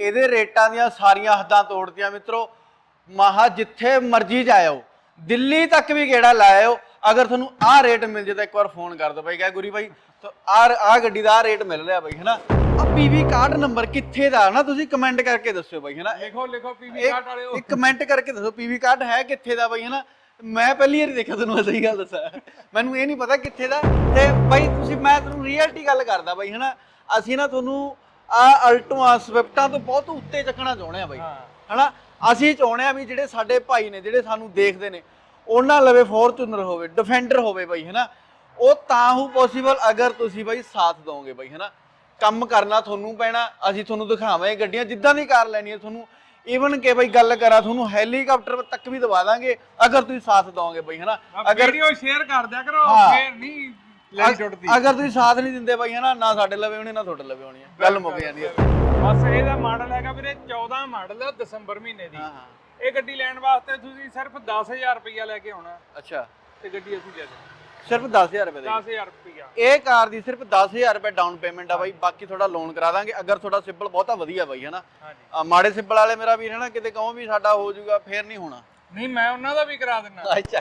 ਇਹਦੇ ਰੇਟਾਂ ਦੀਆਂ ਸਾਰੀਆਂ ਹੱਦਾਂ ਤੋੜਦੀਆਂ ਮਿੱਤਰੋ। ਮਹਾ ਜਿੱਥੇ ਮਰਜ਼ੀ ਜਾਇਓ ਦਿੱਲੀ ਤੱਕ ਵੀ ਗੇੜਾ ਲਾਇਓ ਅਗਰ ਤੁਹਾਨੂੰ ਆਹ ਰੇਟ ਮਿਲ ਜੇ ਤਾਂ ਇੱਕ ਵਾਰ ਫੋਨ ਕਰ ਦਿਓ ਬਾਈ ਕਹੇ ਗੁਰੀ ਬਾਈ ਆ ਆ ਗੱਡੀ ਦਾ ਆਹ ਰੇਟ ਮਿਲ ਰਿਹਾ ਬਾਈ ਹੈਨਾ? ਆ ਪੀਵੀ ਕਾਰਡ ਨੰਬਰ ਕਿੱਥੇ ਦਾ ਨਾ ਤੁਸੀਂ ਕਮੈਂਟ ਕਰਕੇ ਦੱਸਿਓ ਬਾਈ ਹੈਨਾ? ਲਿਖੋ ਲਿਖੋ ਪੀਵੀ ਕਾਰਡ ਵਾਲਿਓ। ਇੱਕ ਕਮੈਂਟ ਕਰਕੇ ਦੱਸੋ ਪੀਵੀ ਕਾਰਡ ਹੈ ਕਿੱਥੇ ਦਾ ਬਾਈ ਹਨਾ? ਮੈਂ ਪਹਿਲੀ ਵਾਰੀ ਦੇਖਿਆ ਤੁਹਾਨੂੰ ਸਹੀ ਗੱਲ ਦੱਸਾਂ। ਮੈਨੂੰ ਇਹ ਨਹੀਂ ਪਤਾ ਕਿੱਥੇ ਦਾ ਤੇ ਬਾਈ ਤੁਸੀਂ ਮੈਂ ਤੁਹਾਨੂੰ ਰੀਅਲਟੀ ਗੱਲ ਕਰਦਾ ਬਾਈ ਹਨਾ? ਅਸੀਂ ਨਾ ਤੁਹਾਨੂੰ ਆ ਅਲਟੋਆ ਸਵਿਫਟਾਂ ਤੋਂ ਬਹੁਤ ਉੱਤੇ ਚੱਕਣਾ ਚਾਹੁੰਦੇ ਆ ਬਾਈ। ਹਨਾ? ਅਸੀਂ ਚਾਹੁੰਦੇ ਆ ਵੀ ਜਿਹੜੇ ਸਾਡੇ ਭਾਈ ਨੇ ਜਿਹੜੇ ਸਾਨੂੰ ਦੇਖਦੇ ਨੇ ਉਹਨਾਂ ਲਵੇ ਫੋਰਚੂਨਰ ਹੋਵੇ ਡਿਫੈਂਡਰ ਹੋਵੇ ਬਾਈ ਹਨਾ? ਉਹ ਤਾਂ ਹੋ ਪੋਸੀਬਲ ਅਗਰ ਤੁਸੀਂ ਬਾਈ ਸਾਥ ਦੋਗੇ ਬਾਈ ਹਨਾ? ਕੰਮ ਕਰਨਾ ਤੁਹਾਨੂੰ ਪੈਣਾ ਅਸੀਂ ਤੁਹਾਨੂੰ ਦਿਖਾਵਾਂਗੇ ਗੱਡੀਆਂ ਜਿੱਦਾਂ ਦੀ ਕਾਰ ਲੈਣੀ ਹੈ ਤੁਹਾਨੂੰ। ਈਵਨ ਕਿ ਬਈ ਗੱਲ ਕਰਾਂ ਤੁਹਾਨੂੰ ਹੈਲੀਕਾਪਟਰ ਤੱਕ ਵੀ ਦਵਾ ਦਾਂਗੇ ਅਗਰ ਤੁਸੀਂ ਸਾਥ ਦੋਗੇ ਬਈ ਹਨਾ? ਅਗਰ ਵੀਡੀਓ ਸ਼ੇਅਰ ਕਰ ਦਿਆ ਕਰੋ। ਫੇਰ ਨਹੀਂ ਲੈ ਟੁੱਟਦੀ ਅਗਰ ਤੁਸੀਂ ਸਾਥ ਨਹੀਂ ਦਿੰਦੇ ਬਾਈ ਹਨਾ ਨਾ ਸਾਡੇ ਲਵੇ ਹੋਣੀ ਨਾ ਤੁਹਾਡੇ ਲਵੇ ਹੋਣੀ ਹੈ। ਗੱਲ ਮੁੱਕ ਜਾਂਦੀ ਹੈ। ਬਸ ਇਹਦਾ ਮਾਡਲ ਹੈਗਾ ਵੀਰੇ 14 ਮਾਡਲ ਆ ਦਸੰਬਰ ਮਹੀਨੇ ਦੀ। ਹਾਂ ਹਾਂ। ਇਹ ਗੱਡੀ ਲੈਣ ਵਾਸਤੇ ਤੁਸੀਂ ਸਿਰਫ 10000 ਰੁਪਇਆ ਲੈ ਕੇ ਆਉਣਾ। ਅੱਛਾ। ਤੇ ਗੱਡੀ ਅਸੀਂ ਦੇ ਦੇ ਸਿਰਫ 10000 ਰੁਪਏ ਦੇ 10000 ਰੁਪਇਆ ਇਹ ਕਾਰ ਦੀ ਸਿਰਫ 10000 ਰੁਪਏ ਡਾਊਨ ਪੇਮੈਂਟ ਆ ਬਾਈ। ਬਾਕੀ ਤੁਹਾਡਾ ਲੋਨ ਕਰਾ ਦਾਂਗੇ। ਅਗਰ ਤੁਹਾਡਾ ਸਿਬਲ ਬਹੁਤਾ ਵਧੀਆ ਬਾਈ ਹਨਾ? ਹਾਂਜੀ। ਮਾੜੇ ਸਿਬਲ ਵਾਲੇ ਮੇਰਾ ਵੀਰ ਹਨਾ ਕਿਤੇ ਕਹੋ ਵੀ ਸਾਡਾ ਹੋ ਜਾਊਗਾ ਫੇਰ ਨਹੀਂ ਹੋਣਾ। ਨਹੀਂ ਮੈਂ ਉਹਨਾਂ ਦਾ ਵੀ ਕਰਾ ਦਿੰਦਾ। ਅੱਛਾ।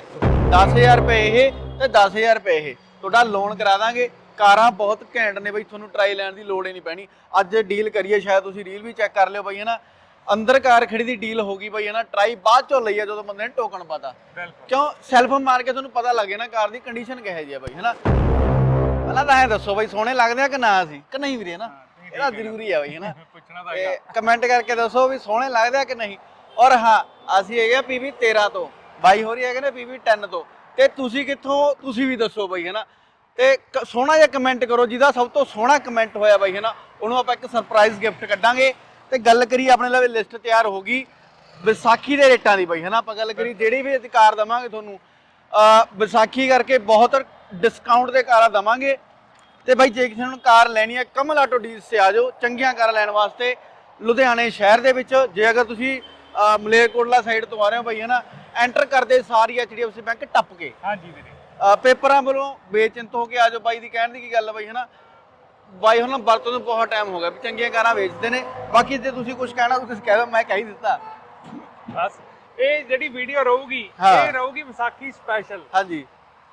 10000 ਰੁਪਏ ਇਹ ਤੇ 10000 ਰੁਪਏ ਇਹ। ਤੁਹਾਡਾ ਲੋਨ ਕਰਾ ਦਾਂਗੇ। ਕਾਰਾਂ ਬਹੁਤ ਘੈਂਟ ਨੇ ਬਈ ਤੁਹਾਨੂੰ ਟਰਾਈ ਲੈਣ ਦੀ ਲੋੜ ਹੀ ਨਹੀਂ ਪੈਣੀ। ਅੱਜ ਡੀਲ ਕਰੀਏ ਸ਼ਾਇਦ ਤੁਸੀਂ ਰੀਲ ਵੀ ਚੈੱਕ ਕਰ ਲਿਓ ਬਈ ਹਨਾ। ਅੰਦਰ ਕਾਰ ਖੜੀ ਦੀ ਡੀਲ ਹੋ ਗਈ ਬਈ ਹਨਾ। ਟਰਾਈ ਬਾਅਦ ਚੋਂ ਲਈ ਆ ਜਦੋਂ ਬੰਦੇ ਨੇ ਟੋਕਨ ਪਾਤਾ। ਕਿਉਂ? ਸੈਲਫ ਮਾਰ ਕੇ ਤੁਹਾਨੂੰ ਪਤਾ ਲੱਗੇ ਨਾ ਕਾਰ ਦੀ ਕੰਡੀਸ਼ਨ ਕਿਹੋ ਜਿਹੀ ਆ ਬਈ ਹਨਾ। ਪਹਿਲਾਂ ਤਾਂ ਐ ਦੱਸੋ ਬਈ ਸੋਹਣੇ ਲੱਗਦੇ ਆ ਕਿ ਨਾ ਅਸੀਂ? ਕਿ ਨਹੀਂ ਵੀਰੇ ਨਾ ਇਹਦਾ ਜ਼ਰੂਰੀ ਆ ਬਈ ਹਨਾ। ਪੁੱਛਣਾ ਤਾਂ ਤੇ ਕਮੈਂਟ ਕਰਕੇ ਦੱਸੋ ਵੀ ਸੋਹਣੇ ਲੱਗਦੇ ਆ ਕਿ ਨਹੀਂ। ਔਰ ਹਾਂ ਅਸੀਂ ਹੈਗੇ ਪੀਵੀ 13 ਤੋਂ। ਬਾਈ ਹੋ ਰਹੀ ਹੈਗੇ ਨੇ ਪੀਵੀ 10 ਤੋਂ। ਤੇ ਤੁਸੀਂ ਕਿੱਥੋਂ ਤੁਸੀਂ ਵੀ ਦੱਸੋ ਬਈ ਹਨਾ? ਤੇ ਸੋਹਣਾ ਜਿਹਾ ਕਮੈਂਟ ਕਰੋ ਜਿਹਦਾ ਸਭ ਤੋਂ ਸੋਹਣਾ ਕਮੈਂਟ ਹੋਇਆ ਬਈ ਹਨਾ? ਉਹਨੂੰ ਆਪਾਂ ਇੱਕ ਸਰਪ੍ਰਾਈਜ਼ ਗਿਫਟ ਕੱਢਾਂਗੇ। ਤੇ ਗੱਲ ਕਰੀ ਆਪਣੇ ਲਵੇ ਲਿਸਟ ਤਿਆਰ ਹੋ ਗਈ ਵਿਸਾਖੀ ਦੇ ਰੇਟਾਂ ਦੀ ਬਈ ਹਨਾ? ਆਪਾਂ ਗੱਲ ਕਰੀ ਜਿਹੜੀ ਵੀ ਅਸੀਂ ਕਾਰ ਦਵਾਂਗੇ ਤੁਹਾਨੂੰ ਵਿਸਾਖੀ ਕਰਕੇ ਬਹੁਤ ਡਿਸਕਾਊਂਟ ਦੇ ਕਾਰਾਂ ਦਵਾਂਗੇ। ਤੇ ਬਾਈ ਜੇ ਕਿਸੇ ਨੂੰ ਕਾਰ ਲੈਣੀ ਹੈ ਕਮਲ ਆਟੋ ਡੀਲਸ ਤੇ ਆ ਜਾਓ ਚੰਗੀਆਂ ਕਾਰਾਂ ਲੈਣ ਵਾਸਤੇ ਲੁਧਿਆਣੇ ਸ਼ਹਿਰ ਦੇ ਵਿੱਚ ਜੇ ਅਗਰ ਤੁਸੀਂ ਮਲੇਰਕੋਟਲਾ ਸਾਈਡ ਤੋਂ ਆ ਰਹੇ ਹੋ ਬਾਈ ਹਨਾ? ਐਂਟਰ ਕਰਦੇ ਸਾਰੀ ਐਚਡੀਐਫਸੀ ਬੈਂਕ ਟੱਪ ਕੇ। ਹਾਂਜੀ ਵੀਰੇ। ਪੇਪਰਾਂ ਵੱਲੋਂ ਬੇਚਿੰਤ ਹੋ ਕੇ ਆ ਜਾਓ ਬਾਈ ਦੀ ਕਹਿਣ ਦੀ ਕੀ ਗੱਲ ਆ ਬਾਈ ਹਨਾ? ਬਾਈ ਹੁਣ ਵਰਤੋਂ ਨੂੰ ਬਹੁਤ ਟਾਈਮ ਹੋ ਗਿਆ ਵੀ ਚੰਗੀਆਂ ਕਾਰਾਂ ਵੇਚਦੇ ਨੇ। ਬਾਕੀ ਜੇ ਤੁਸੀਂ ਕੁਝ ਕਹਿਣਾ ਤੁਸੀਂ ਕਹਿ ਦਿਓ ਮੈਂ ਕਹਿ ਹੀ ਦਿੱਤਾ। ਬਸ ਇਹ ਜਿਹੜੀ ਵੀਡੀਓ ਰਹੂਗੀ ਹਾਂ। ਇਹ ਰਹੂਗੀ ਵਿਸਾਖੀ ਸਪੈਸ਼ਲ ਹਾਂਜੀ।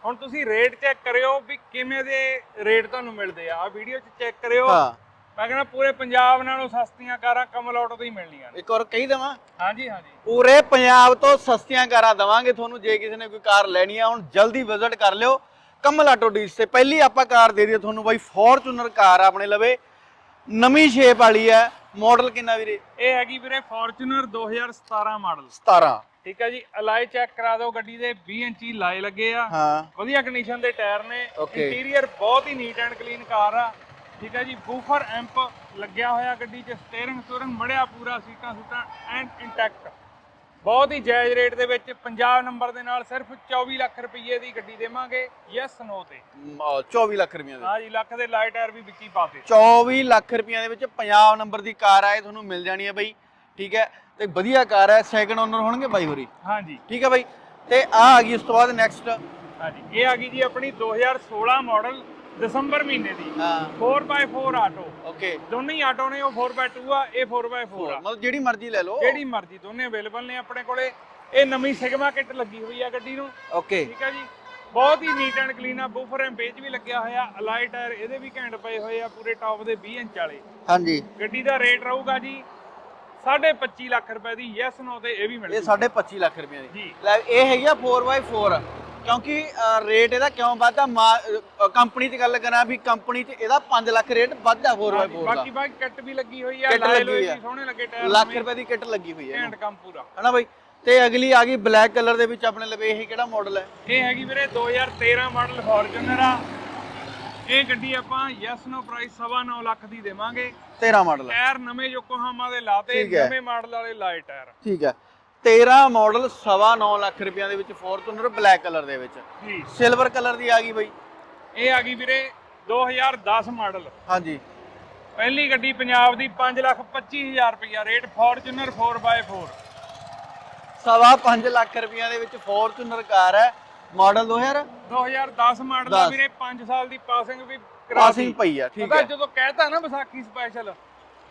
ਹੁਣ ਤੁਸੀਂ ਰੇਟ ਚੈੱਕ ਕਰਿਓ ਵੀ ਕਿਵੇਂ ਦੇ ਰੇਟ ਤੁਹਾਨੂੰ ਮਿਲਦੇ ਆ। ਆ ਵੀਡੀਓ 'ਚ ਚੈੱਕ ਕਰਿਓ ਹਾਂ। ਮੈਂ ਕਹਿੰਦਾ ਪੂਰੇ ਪੰਜਾਬ ਨਾਲੋਂ ਸਸਤੀਆਂ ਕਾਰਾਂ ਕਮਲ ਆਟੋ ਤੋਂ ਹੀ ਮਿਲਣੀਆਂ ਨੇ। ਇੱਕ ਵਾਰ ਕਹੀ ਦੇਵਾਂ? ਹਾਂਜੀ ਹਾਂਜੀ। ਪੂਰੇ ਪੰਜਾਬ ਤੋਂ ਸਸਤੀਆਂ ਕਾਰਾਂ ਦਵਾਂਗੇ ਤੁਹਾਨੂੰ ਜੇ ਕਿਸੇ ਨੇ ਕੋਈ ਕਾਰ ਲੈਣੀ ਆ ਹੁਣ ਜਲਦੀ ਵਿਜ਼ਿਟ ਕਰ ਲਿਓ। ਕਮਲ ਆਟੋ ਡੀਲਸ ਤੇ ਪਹਿਲੀ ਆਪਾਂ ਕਾਰ ਦੇ ਦਈਏ ਤੁਹਾਨੂੰ ਬਾਈ ਫੋਰਚੂਨਰ ਕਾਰ ਆਪਣੇ ਲਵੇ। ਨਵੀਂ ਸ਼ੇਪ ਵਾਲੀ ਹੈ ਮਾਡਲ ਕਿੰਨਾ ਵੀਰੇ? ਇਹ ਹੈਗੀ ਵੀਰੇ ਫੋਰਚੂਨਰ 2017 ਮਾਡਲ 17 ਠੀਕ ਹੈ ਜੀ ਅਲਾਈ ਚੈੱਕ ਕਰਾ ਦਿਓ ਗੱਡੀ ਦੇ 20 ਇੰਚੀ ਲਾਏ ਲੱਗੇ ਆ। ਹਾਂ। ਵਧੀਆ ਕੰਡੀਸ਼ਨ ਦੇ ਟਾਇਰ ਨੇ. ਇੰਟੀਰੀਅਰ ਬਹੁਤ ਹੀ ਨੀਟ ਐਂਡ ਕਲੀਨ ਕਾਰ ਆ। ਠੀਕ ਹੈ ਜੀ ਬੂਫਰ ਐਂਪ ਲੱਗਿਆ ਹੋਇਆ ਗੱਡੀ 'ਚ ਸਟੀਅਰਿੰਗ ਸਟੂਰਿੰਗ ਮੜਿਆ ਪੂਰਾ ਸੀਟਾਂ ਸੂਟਾਂ ਐਂਡ ਇੰਟੈਕਟ ਬਹੁਤ ਹੀ ਜਾਇਜ਼ ਰੇਟ ਦੇ ਵਿੱਚ ਪੰਜਾਬ ਨੰਬਰ ਦੇ ਨਾਲ ਸਿਰਫ 24 ਲੱਖ ਰੁਪਏ ਦੀ ਗੱਡੀ ਦੇਵਾਂਗੇ ਯੈਸ ਨੋ ਤੇ। ਮ, 24 ਲੱਖ ਰੁਪਈਆ ਦੇ। ਹਾਂ ਜੀ ਲੱਖ ਦੇ ਲਾਈਟ ਟਾਇਰ ਵੀ ਵਿੱਚੀ ਪਾਤੇ 24 ਲੱਖ ਰੁਪਈਆ ਦੇ ਵਿੱਚ ਪੰਜਾਬ ਨੰਬਰ ਦੀ ਕਾਰ ਆਏ ਤੁਹਾਨੂੰ ਮਿਲ ਜਾਣੀ ਹੈ ਬਾਈ। ਠੀਕ ਹੈ ਤੇ ਵਧੀਆ ਕਾਰ ਹੈ ਸੈਕੰਡ ਓਨਰ ਹੋਣਗੇ ਬਾਈ ਹੋਰੀ। ਹਾਂ ਜੀ। ਠੀਕ ਹੈ ਬਾਈ ਤੇ ਆ ਆ ਗਈ ਉਸ ਤੋਂ ਬਾਅਦ ਨੈਕਸਟ ਹਾਂ ਜੀ ਇਹ ਆ ਗਈ ਜੀ ਆਪਣੀ 2016 ਮਾਡਲ ਦਸੰਬਰ ਮਹੀਨੇ ਦੀ। ਹਾਂ। 4x4 ਆਟੋ ਓਕੇ ਦੋਨੇ ਹੀ ਆਟੋ ਨੇ ਉਹ 4x2 ਆ ਇਹ 4x4 ਆ। ਮਤਲਬ ਜਿਹੜੀ ਮਰਜ਼ੀ ਲੈ ਲਓ। ਜਿਹੜੀ ਮਰਜ਼ੀ ਦੋਨੇ ਅਵੇਲੇਬਲ ਨੇ ਆਪਣੇ ਕੋਲੇ। ਇਹ ਨਵੀਂ ਸਿਗਮਾ ਕਿੱਟ ਲੱਗੀ ਹੋਈ ਆ ਗੱਡੀ ਨੂੰ। ਓਕੇ ਠੀਕ ਹੈ ਜੀ। ਬਹੁਤ ਹੀ ਨੀਟ ਐਂਡ ਕਲੀਨ ਆ ਬੂਫਰ ਐਂਡ ਪੇਜ ਵੀ ਲੱਗਿਆ ਹੋਇਆ ਅਲਾਈ ਟਾਇਰ ਇਹਦੇ ਵੀ ਘੈਂਟ ਪਏ ਹੋਏ ਆ ਪੂਰੇ ਟੌਪ ਦੇ 20 ਇੰਚ ਵਾਲੇ। ਹਾਂਜੀ। ਗੱਡੀ ਦਾ ਰੇਟ ਰਹੂਗਾ ਜੀ 25 ਲੱਖ ਰੁਪਏ ਦੀ ਯੈਸ ਨੋ ਤੇ ਇਹ ਵੀ ਮਿਲ ਇਹ ਜੂਗੀ। 25 ਲੱਖ ਰੁਪਏ ਦੀ। ਲੈ ਇਹ ਹੈਗੀ ਆ 4x4 ਕਿਉਂਕਿ ਰੇਟ ਇਹਦਾ ਕਿਉਂ ਵੱਧਦਾ? ਕੰਪਨੀ 'ਚ ਗੱਲ ਕਰਾਂ ਵੀ ਕੰਪਨੀ 'ਚ ਇਹਦਾ 5 ਲੱਖ ਰੇਟ ਵੱਧਦਾ 4x4 ਦਾ ਬਾਕੀ ਬਾਕੀ ਕਿੱਟ ਵੀ ਲੱਗੀ ਹੋਈ ਆ ਕਿੱਟ ਲੱਗੀ ਆ। ਸੋਹਣੇ ਲੱਗੇ ਟਾਇਰ ਲੱਖ ਰੁਪਏ ਦੀ ਕਿੱਟ ਲੱਗੀ ਹੋਈ ਹੈ ਘੈਂਟ ਕੰਮ ਪੂਰਾ। ਹਨਾ ਬਾਈ? ਤੇ ਅਗਲੀ ਆ ਗਈ ਬਲੈਕ ਕਲਰ ਦੇ ਵਿੱਚ ਆਪਣੇ ਲਵੇ ਇਹ ਕਿਹੜਾ ਮਾਡਲ ਹੈ? ਇਹ ਹੈਗੀ ਵੀਰੇ 2013 ਮਾਡਲ ਫੋਰਚੂਨਰ ਆ। ਇਹ ਗੱਡੀ ਆਪਾਂ ਯੈਸ ਨੋ ਪ੍ਰਾਈਸ 9.5 ਲੱਖ ਦੀ ਦੇਵਾਂਗੇ। 13 ਮਾਡਲ ਟਾਇਰ ਨਵੇਂ ਯੋਕੋਹਾਮਾ ਦੇ ਲਾਤੇ। ਨਵੇਂ ਮਾਡਲ ਵਾਲੇ ਲਾਏ ਟਾਇਰ ਠੀਕ ਹੈ। 13 ਮਾਡਲ 9.5 ਲੱਖ ਰੁਪਈਆ ਦੇ ਵਿੱਚ ਫੋਰਚੂਨਰ ਬਲੈਕ ਕਲਰ ਦੇ ਵਿੱਚ। ਜੀ। ਸਿਲਵਰ ਕਲਰ ਦੀ ਆ ਗਈ ਬਾਈ। ਇਹ ਆ ਗਈ ਵੀਰੇ 2010 ਮਾਡਲ ਹਾਂਜੀ। ਪਹਿਲੀ ਗੱਡੀ ਪੰਜਾਬ ਦੀ 5 ਲੱਖ 25000 ਰੁਪਇਆ ਰੇਟ ਫੋਰਚੂਨਰ 4x4 ਸਵਾ 5 ਲੱਖ ਰੁਪਈਆ ਦੇ ਵਿੱਚ ਫੋਰਚੂਨਰ ਕਾਰ ਹੈ। ਮਾਡਲ 2000 2010 ਮਾਡਲ ਦਾ। ਵੀਰੇ 5 ਸਾਲ ਦੀ ਪਾਸਿੰਗ ਵੀ ਕਰਾ ਪਾਸਿੰਗ ਪਈ ਆ ਠੀਕ ਹੈ। ਜਦੋਂ ਕਹਿਤਾ ਨਾ ਵਿਸਾਖੀ ਸਪੈਸ਼ਲ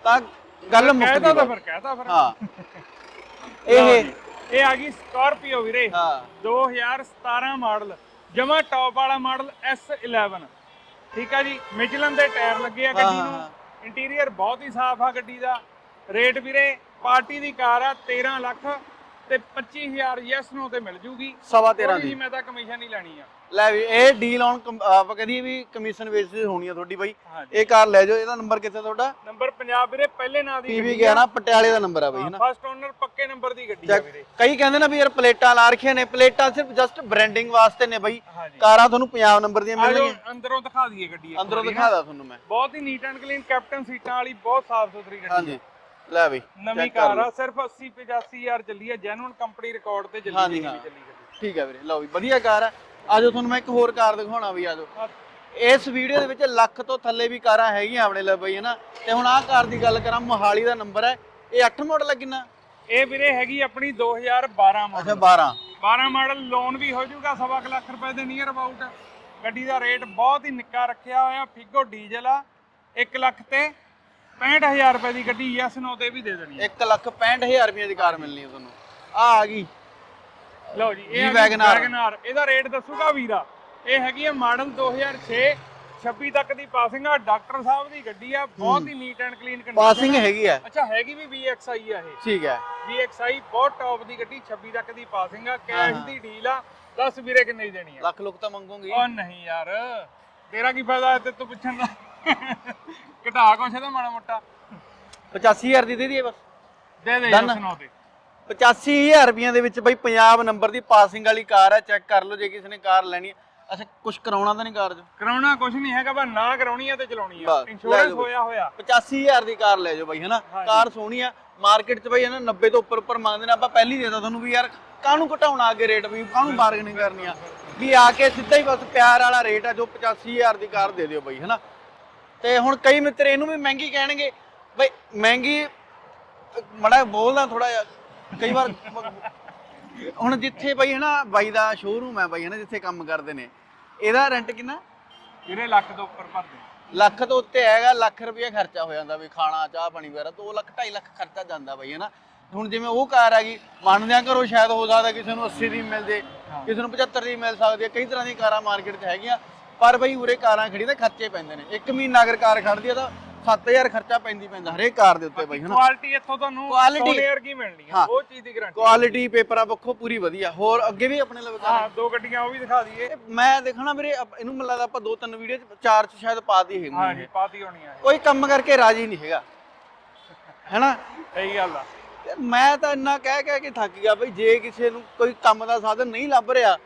ਤਾਂ ਗੱਲ ਮੁੱਕ ਕਹਿਤਾ ਤਾਂ ਗਈ ਫਿਰ ਕਹਿਤਾ ਫਿਰ। ਹਾਂ। ਲਓ ਇਹ ਜੀ, ਇਹ ਆ ਗਈ ਸਕਾਰਪੀਓ ਵੀਰੇ। ਹਾਂ। 2017 ਮਾਡਲ ਜਮਾ ਟੌਪ ਵਾਲਾ ਮਾਡਲ S11 ਠੀਕ ਆ ਜੀ ਮਿਚਲਨ ਦੇ ਟਾਇਰ ਲੱਗੇ ਆ ਗੱਡੀ ਹਾਂ, ਨੂੰ। ਇੰਟੀਰੀਅਰ ਬਹੁਤ ਹੀ ਸਾਫ਼ ਆ ਗੱਡੀ ਦਾ। ਰੇਟ ਵੀਰੇ ਪਾਰਟੀ ਦੀ ਕਾਰ ਆ 13 ਲੱਖ ਤੇ 25000 ਯੈਸ ਨੋ ਤੇ ਮਿਲ ਜੂਗੀ। ਸਵਾ 13 ਥੋੜ੍ਹੀ ਦੀ। ਮੈਂ ਤਾਂ ਕਮਿਸ਼ਨ ਹੀ ਲੈਣੀ ਆ। ਲੈ ਵੀ ਇਹ ਡੀਲ ਔਨ ਆਪਾਂ ਕਹਦੀ ਵੀ ਕਮਿਸ਼ਨ ਬੇਸਿਸ ਹੋਣੀ ਆ ਤੁਹਾਡੀ ਬਾਈ। ਹਾਂਜੀ। ਇਹ ਕਾਰ ਲੈ ਜਾਓ ਇਹਦਾ ਨੰਬਰ ਕਿੱਥੇ ਤੁਹਾਡਾ? ਨੰਬਰ ਪੰਜਾਬ ਵੀਰੇ ਪਹਿਲੇ ਨਾਂ ਦੀ ਪੀਵੀ ਗਿਆ ਨਾ ਪਟਿਆਲੇ ਦਾ ਨੰਬਰ ਆ ਬਾਈ ਹਨਾ? ਫਸਟ ਓਨਰ ਪੱਕੇ ਨੰਬਰ ਦੀ ਗੱਡੀ ਆ ਵੀਰੇ। ਕਈ ਕਹਿੰਦੇ ਨੇ ਵੀ ਯਾਰ ਪਲੇਟਾਂ ਲਾ ਰੱਖੀਆਂ ਨੇ ਪਲੇਟਾਂ ਸਿਰਫ ਜਸਟ ਬ੍ਰਾਂਡਿੰਗ ਵਾਸਤੇ ਨੇ ਬਾਈ। ਹਾਂਜੀ। ਕਾਰਾਂ ਤੁਹਾਨੂੰ ਪੰਜਾਬ ਨੰਬਰ ਦੀਆਂ ਆ ਜਾਓ ਮਿਲਣਗੀਆਂ। ਅੰਦਰੋਂ ਦਿਖਾ ਦਈਏ ਗੱਡੀ ਇੱਕ ਅੰਦਰੋਂ ਵਾਰੀ ਨਾ। ਤੁਹਾਨੂੰ ਮੈਂ। ਬਹੁਤ ਹੀ ਨੀਟ ਐਂਡ ਕਲੀਨ ਕੈਪਟਨ ਸੀਟਾਂ ਵਾਲੀ ਬਹੁਤ ਸਾਫ਼ ਸੁਥਰੀ ਗੱਡੀ ਹਾਂਜੀ। ਲੈ ਬਈ ਨਵੀਂ check ਕਰ। ਆ ਸਿਰਫ 80 85000 ਚੱਲੀ ਹੈ ਜੈਨੂਨ ਕੰਪਨੀ ਰਿਕਾਰਡ ਤੇ ਚੱਲੀ ਹਾਂਜੀ, ਹੋਈ ਹਾਂ। ਚੱਲੀ ਗੱਡੀ ਠੀਕ ਹੈ ਵੀਰੇ ਲਓ ਵੀ ਵਧੀਆ ਕਾਰ ਆ। ਆਜੋ ਤੁਹਾਨੂੰ ਮੈਂ ਇੱਕ ਹੋਰ ਕਾਰ ਦਿਖਾਉਣਾ ਵੀ ਆਜੋ। ਇਸ ਵੀਡੀਓ ਦੇ ਵਿੱਚ ਲੱਖ ਤੋਂ ਥੱਲੇ ਵੀ ਕਾਰਾਂ ਹੈਗੀਆਂ ਆਪਣੇ ਲਈ ਬਈ ਹਨਾ? ਤੇ ਹੁਣ ਆਹ ਕਾਰ ਦੀ ਗੱਲ ਕਰਾਂ ਮੋਹਾਲੀ ਦਾ ਨੰਬਰ ਹੈ। ਇਹ 8 ਮਾਡਲ ਹੈ ਕਿੰਨਾ? ਇਹ ਵੀਰੇ ਹੈਗੀ ਆਪਣੀ 2012 ਮਾਡਲ ਅੱਛਾ 12 12 ਮਾਡਲ ਲੋਨ ਵੀ ਹੋ ਜਾਊਗਾ ਸਵਾ ਕੁ ਲੱਖ ਰੁਪਏ ਦੇ ਨੀਅਰ ਅਬਾਊਟ ਗੱਡੀ ਦਾ ਰੇਟ ਬਹੁਤ ਹੀ ਨਿੱਕਾ ਰੱਖਿਆ ਹੋਇਆ ਫਿਗੋ ਡੀਜ਼ਲ ਆ 1 ਲੱਖ ਤੇ 65000 ਰੁਪਏ ਦੀ ਗੱਡੀ ਯੈਸ ਨੋ ਤੇ ਵੀ ਦੇ ਦੇਣੀ ਹੈ 1 ਲੱਖ 65000 ਰੁਪਏ ਦੀ ਕਾਰ ਮਿਲਣੀ ਹੈ ਤੁਹਾਨੂੰ। ਆ ਆ ਗਈ। ਲਓ ਜੀ ਇਹ ਵੈਗਨਾਰ। ਵੈਗਨਾਰ ਇਹਦਾ ਰੇਟ ਦੱਸੂਗਾ ਵੀਰਾ। ਇਹ ਹੈਗੀ ਹੈ ਮਾਡਲ 2006 26 ਤੱਕ ਦੀ ਪਾਸਿੰਗ ਆ। ਡਾਕਟਰ ਸਾਹਿਬ ਦੀ ਗੱਡੀ ਆ। ਬਹੁਤ ਹੀ neat and clean condition passing ਹੈਗੀ ਹੈ ਅੱਛਾ ਹੈਗੀ ਵੀ VXI ਆ ਇਹ। ਠੀਕ ਹੈ VXI ਬਹੁਤ ਟੌਪ ਦੀ ਗੱਡੀ 26 ਤੱਕ ਦੀ ਪਾਸਿੰਗ ਆ। ਕੈਸ਼ ਦੀ ਡੀਲ ਆ। ਦੱਸ ਵੀਰੇ ਕਿੰਨੇ ਦੀ ਦੇਣੀ ਆ? ਲੱਖ ਲੁੱਖ ਤਾਂ ਮੰਗੋਗੇ। ਉਹ ਨਹੀਂ ਯਾਰ। ਤੇਰਾ ਕੀ ਫਾਇਦਾ ਤੇ ਤੂੰ ਪੁੱਛਣ ਦਾ? ਘਟਾ ਕੁਛ ਇਹਦਾ ਮਾੜਾ ਮੋਟਾ। 85000 ਦੀ ਦੇ ਦਈਏ ਬਸ। ਦੇ ਦੇ ਨੂੰ ਤੇ। 85000 ਰੁਪਈਆਂ ਦੇ ਵਿੱਚ ਬਈ ਪੰਜਾਬ ਨੰਬਰ ਦੀ ਪਾਸਿੰਗ ਵਾਲੀ ਕਾਰ ਹੈ ਚੈੱਕ ਕਰ ਲਓ ਜੇ ਕਿਸੇ ਨੇ ਕਾਰ ਲੈਣੀ ਹੈ। ਅੱਛਾ ਕੁਝ ਕਰਾਉਣਾ ਤਾਂ ਨਹੀਂ ਕਾਰ 'ਚ? ਕਰਾਉਣਾ ਕੁਛ ਨਹੀਂ ਹੈਗਾ ਬਸ ਨਾ ਕਰਾਉਣੀ ਆ ਤੇ ਚਲਾਉਣੀ ਆ ਬਸ, ਲੈ ਇੰਸ਼ੋਰੈਂਸ। ਹੋਇਆ ਹੋਇਆ। 85000 ਦੀ ਕਾਰ ਲੈ ਜਾਓ ਬਾਈ ਹਨਾ? ਹਾਂਜੀ। ਕਾਰ ਸੋਹਣੀ ਆ ਮਾਰਕੀਟ 'ਚ ਬਾਈ ਹਨਾ 90 ਤੋਂ ਉੱਪਰ ਉੱਪਰ ਮੰਗਦੇ ਨੇ। ਆਪਾਂ ਪਹਿਲੀ ਦੇਤਾ ਤੁਹਾਨੂੰ ਵੀ ਯਾਰ ਕਾਹਨੂੰ ਘਟਾਉਣਾ ਅੱਗੇ ਰੇਟ ਵੀ ਕਾਹਨੂੰ ਬਾਰਗੇਨਿੰਗ ਕਰਨੀ ਆ? ਵੀ ਆ ਕੇ ਸਿੱਧਾ ਹੀ ਬਸ ਪਿਆਰ ਵਾਲਾ ਰੇਟ ਆ ਜੋ 85000 ਦੀ ਕਾਰ ਦੇ ਦਿਓ ਬਾਈ ਹਨਾ? ਤੇ ਹੁਣ ਕਈ ਮਿੱਤਰ ਇਹਨੂੰ ਵੀ ਮਹਿੰਗੀ ਕਹਿਣਗੇ। ਬਈ ਮਹਿੰਗੀ ਮੜਾ ਬੋਲਦਾ ਥੋੜਾ ਜਿਹਾ। ਕਈ ਵਾਰ ਹੁਣ ਜਿੱਥੇ ਬਾਈ ਹਨਾ ਬਾਈ ਦਾ ਸ਼ੋਰੂਮ ਹੈ ਬਾਈ ਹਨਾ ਜਿੱਥੇ ਕੰਮ ਕਰਦੇ ਨੇ। ਇਹਦਾ ਰੈਂਟ ਕਿੰਨਾ? ਵੀਰੇ ਲੱਖ ਤੋਂ ਉੱਪਰ ਭਰਦੇ। ਲੱਖ ਤੋਂ ਉੱਤੇ ਹੈਗਾ ਲੱਖ ਰੁਪਏ ਖਰਚਾ ਹੋ ਜਾਂਦਾ ਵੀ ਖਾਣਾ ਚਾਹ ਪਾਣੀ ਵਗੈਰਾ 2 ਲੱਖ 2.5 ਲੱਖ ਖਰਚਾ ਜਾਂਦਾ ਬਈ ਹਨਾ। ਹੁਣ ਜਿਵੇਂ ਉਹ ਕਾਰ ਹੈਗੀ ਮੰਨਦੇ ਆ ਕਰੋ ਸ਼ਾਇਦ ਹੋ ਸਕਦਾ ਕਿਸੇ ਨੂੰ 80 ਦੀ ਮਿਲ ਜੇ ਕਿਸੇ ਨੂੰ 75 ਦੀ ਮਿਲ ਸਕਦੀ ਹੈ ਕਈ ਤਰ੍ਹਾਂ ਦੀਆਂ ਕਾਰਾਂ ਮਾਰਕੀਟ 'ਚ ਹੈਗੀਆਂ। ਪਰ ਬਈ ਉਰੇ ਕਾਰਾਂ ਖੜੀ ਤਾਂ ਖਰਚੇ ਪੈਂਦੇ ਨੇ। ਇੱਕ ਮਹੀਨਾ ਅਗਰ ਕਾਰ ਖੜਦੀ ਆ ਤਾਂ 7000 ਖਰਚਾ ਪੈਂਦੀ ਪੈਂਦਾ ਹਰੇਕ ਕਾਰ ਦੇ ਉੱਤੇ ਬਈ ਹਨਾ? ਕੁਆਲਿਟੀ ਇੱਥੋਂ ਤੁਹਾਨੂੰ Quality- ਸੋਨੇ ਵਰਗੀ ਮਿਲਣੀ ਆ ਹਾਂ। ਉਹ ਚੀਜ਼ ਦੀ ਗਾਰੰਟੀ ਕੁਆਲਿਟੀ ਪੇਪਰਾਂ ਪੱਖੋਂ ਪੂਰੀ ਵਧੀਆ। ਹੋਰ ਅੱਗੇ ਵੀ ਆਪਣੇ ਲਈ ਕਾਰ ਹਾਂ ਦੋ ਗੱਡੀਆਂ ਉਹ ਵੀ ਦਿਖਾ ਦਈਏ। ਇਹ ਮੈਂ ਦੇਖਣਾ ਵੀਰੇ ਆਪ- ਇਹਨੂੰ ਮੈਨੂੰ ਲੱਗਦਾ ਆਪਾਂ ਦੋ ਤਿੰਨ ਵੀਡੀਓ ਚ ਚਾਰ ਚ ਸ਼ਾਇਦ ਪਾਤੀ ਹੈਗੀ ਹਾਂ ਜੀ ਪਾਤੀ ਹੋਣੀ ਆ ਕੋਈ ਕੰਮ ਕਰਕੇ ਰਾਜੀ ਨਹੀਂ ਹੈਗਾ। ਹੈਨਾ? ਇਹ ਇਹੀ ਗੱਲ ਆ। ਤੇ ਮੈਂ ਤਾਂ ਇੰਨਾ ਕਹਿ ਕਹਿ ਕੇ ਥੱਕ ਗਿਆ ਬਈ ਜੇ ਕਿਸੇ ਨੂੰ ਕੋਈ ਕੰਮ ਦਾ ਸਾਧਨ ਨਹੀਂ ਲੱਭ ਰਿਹਾ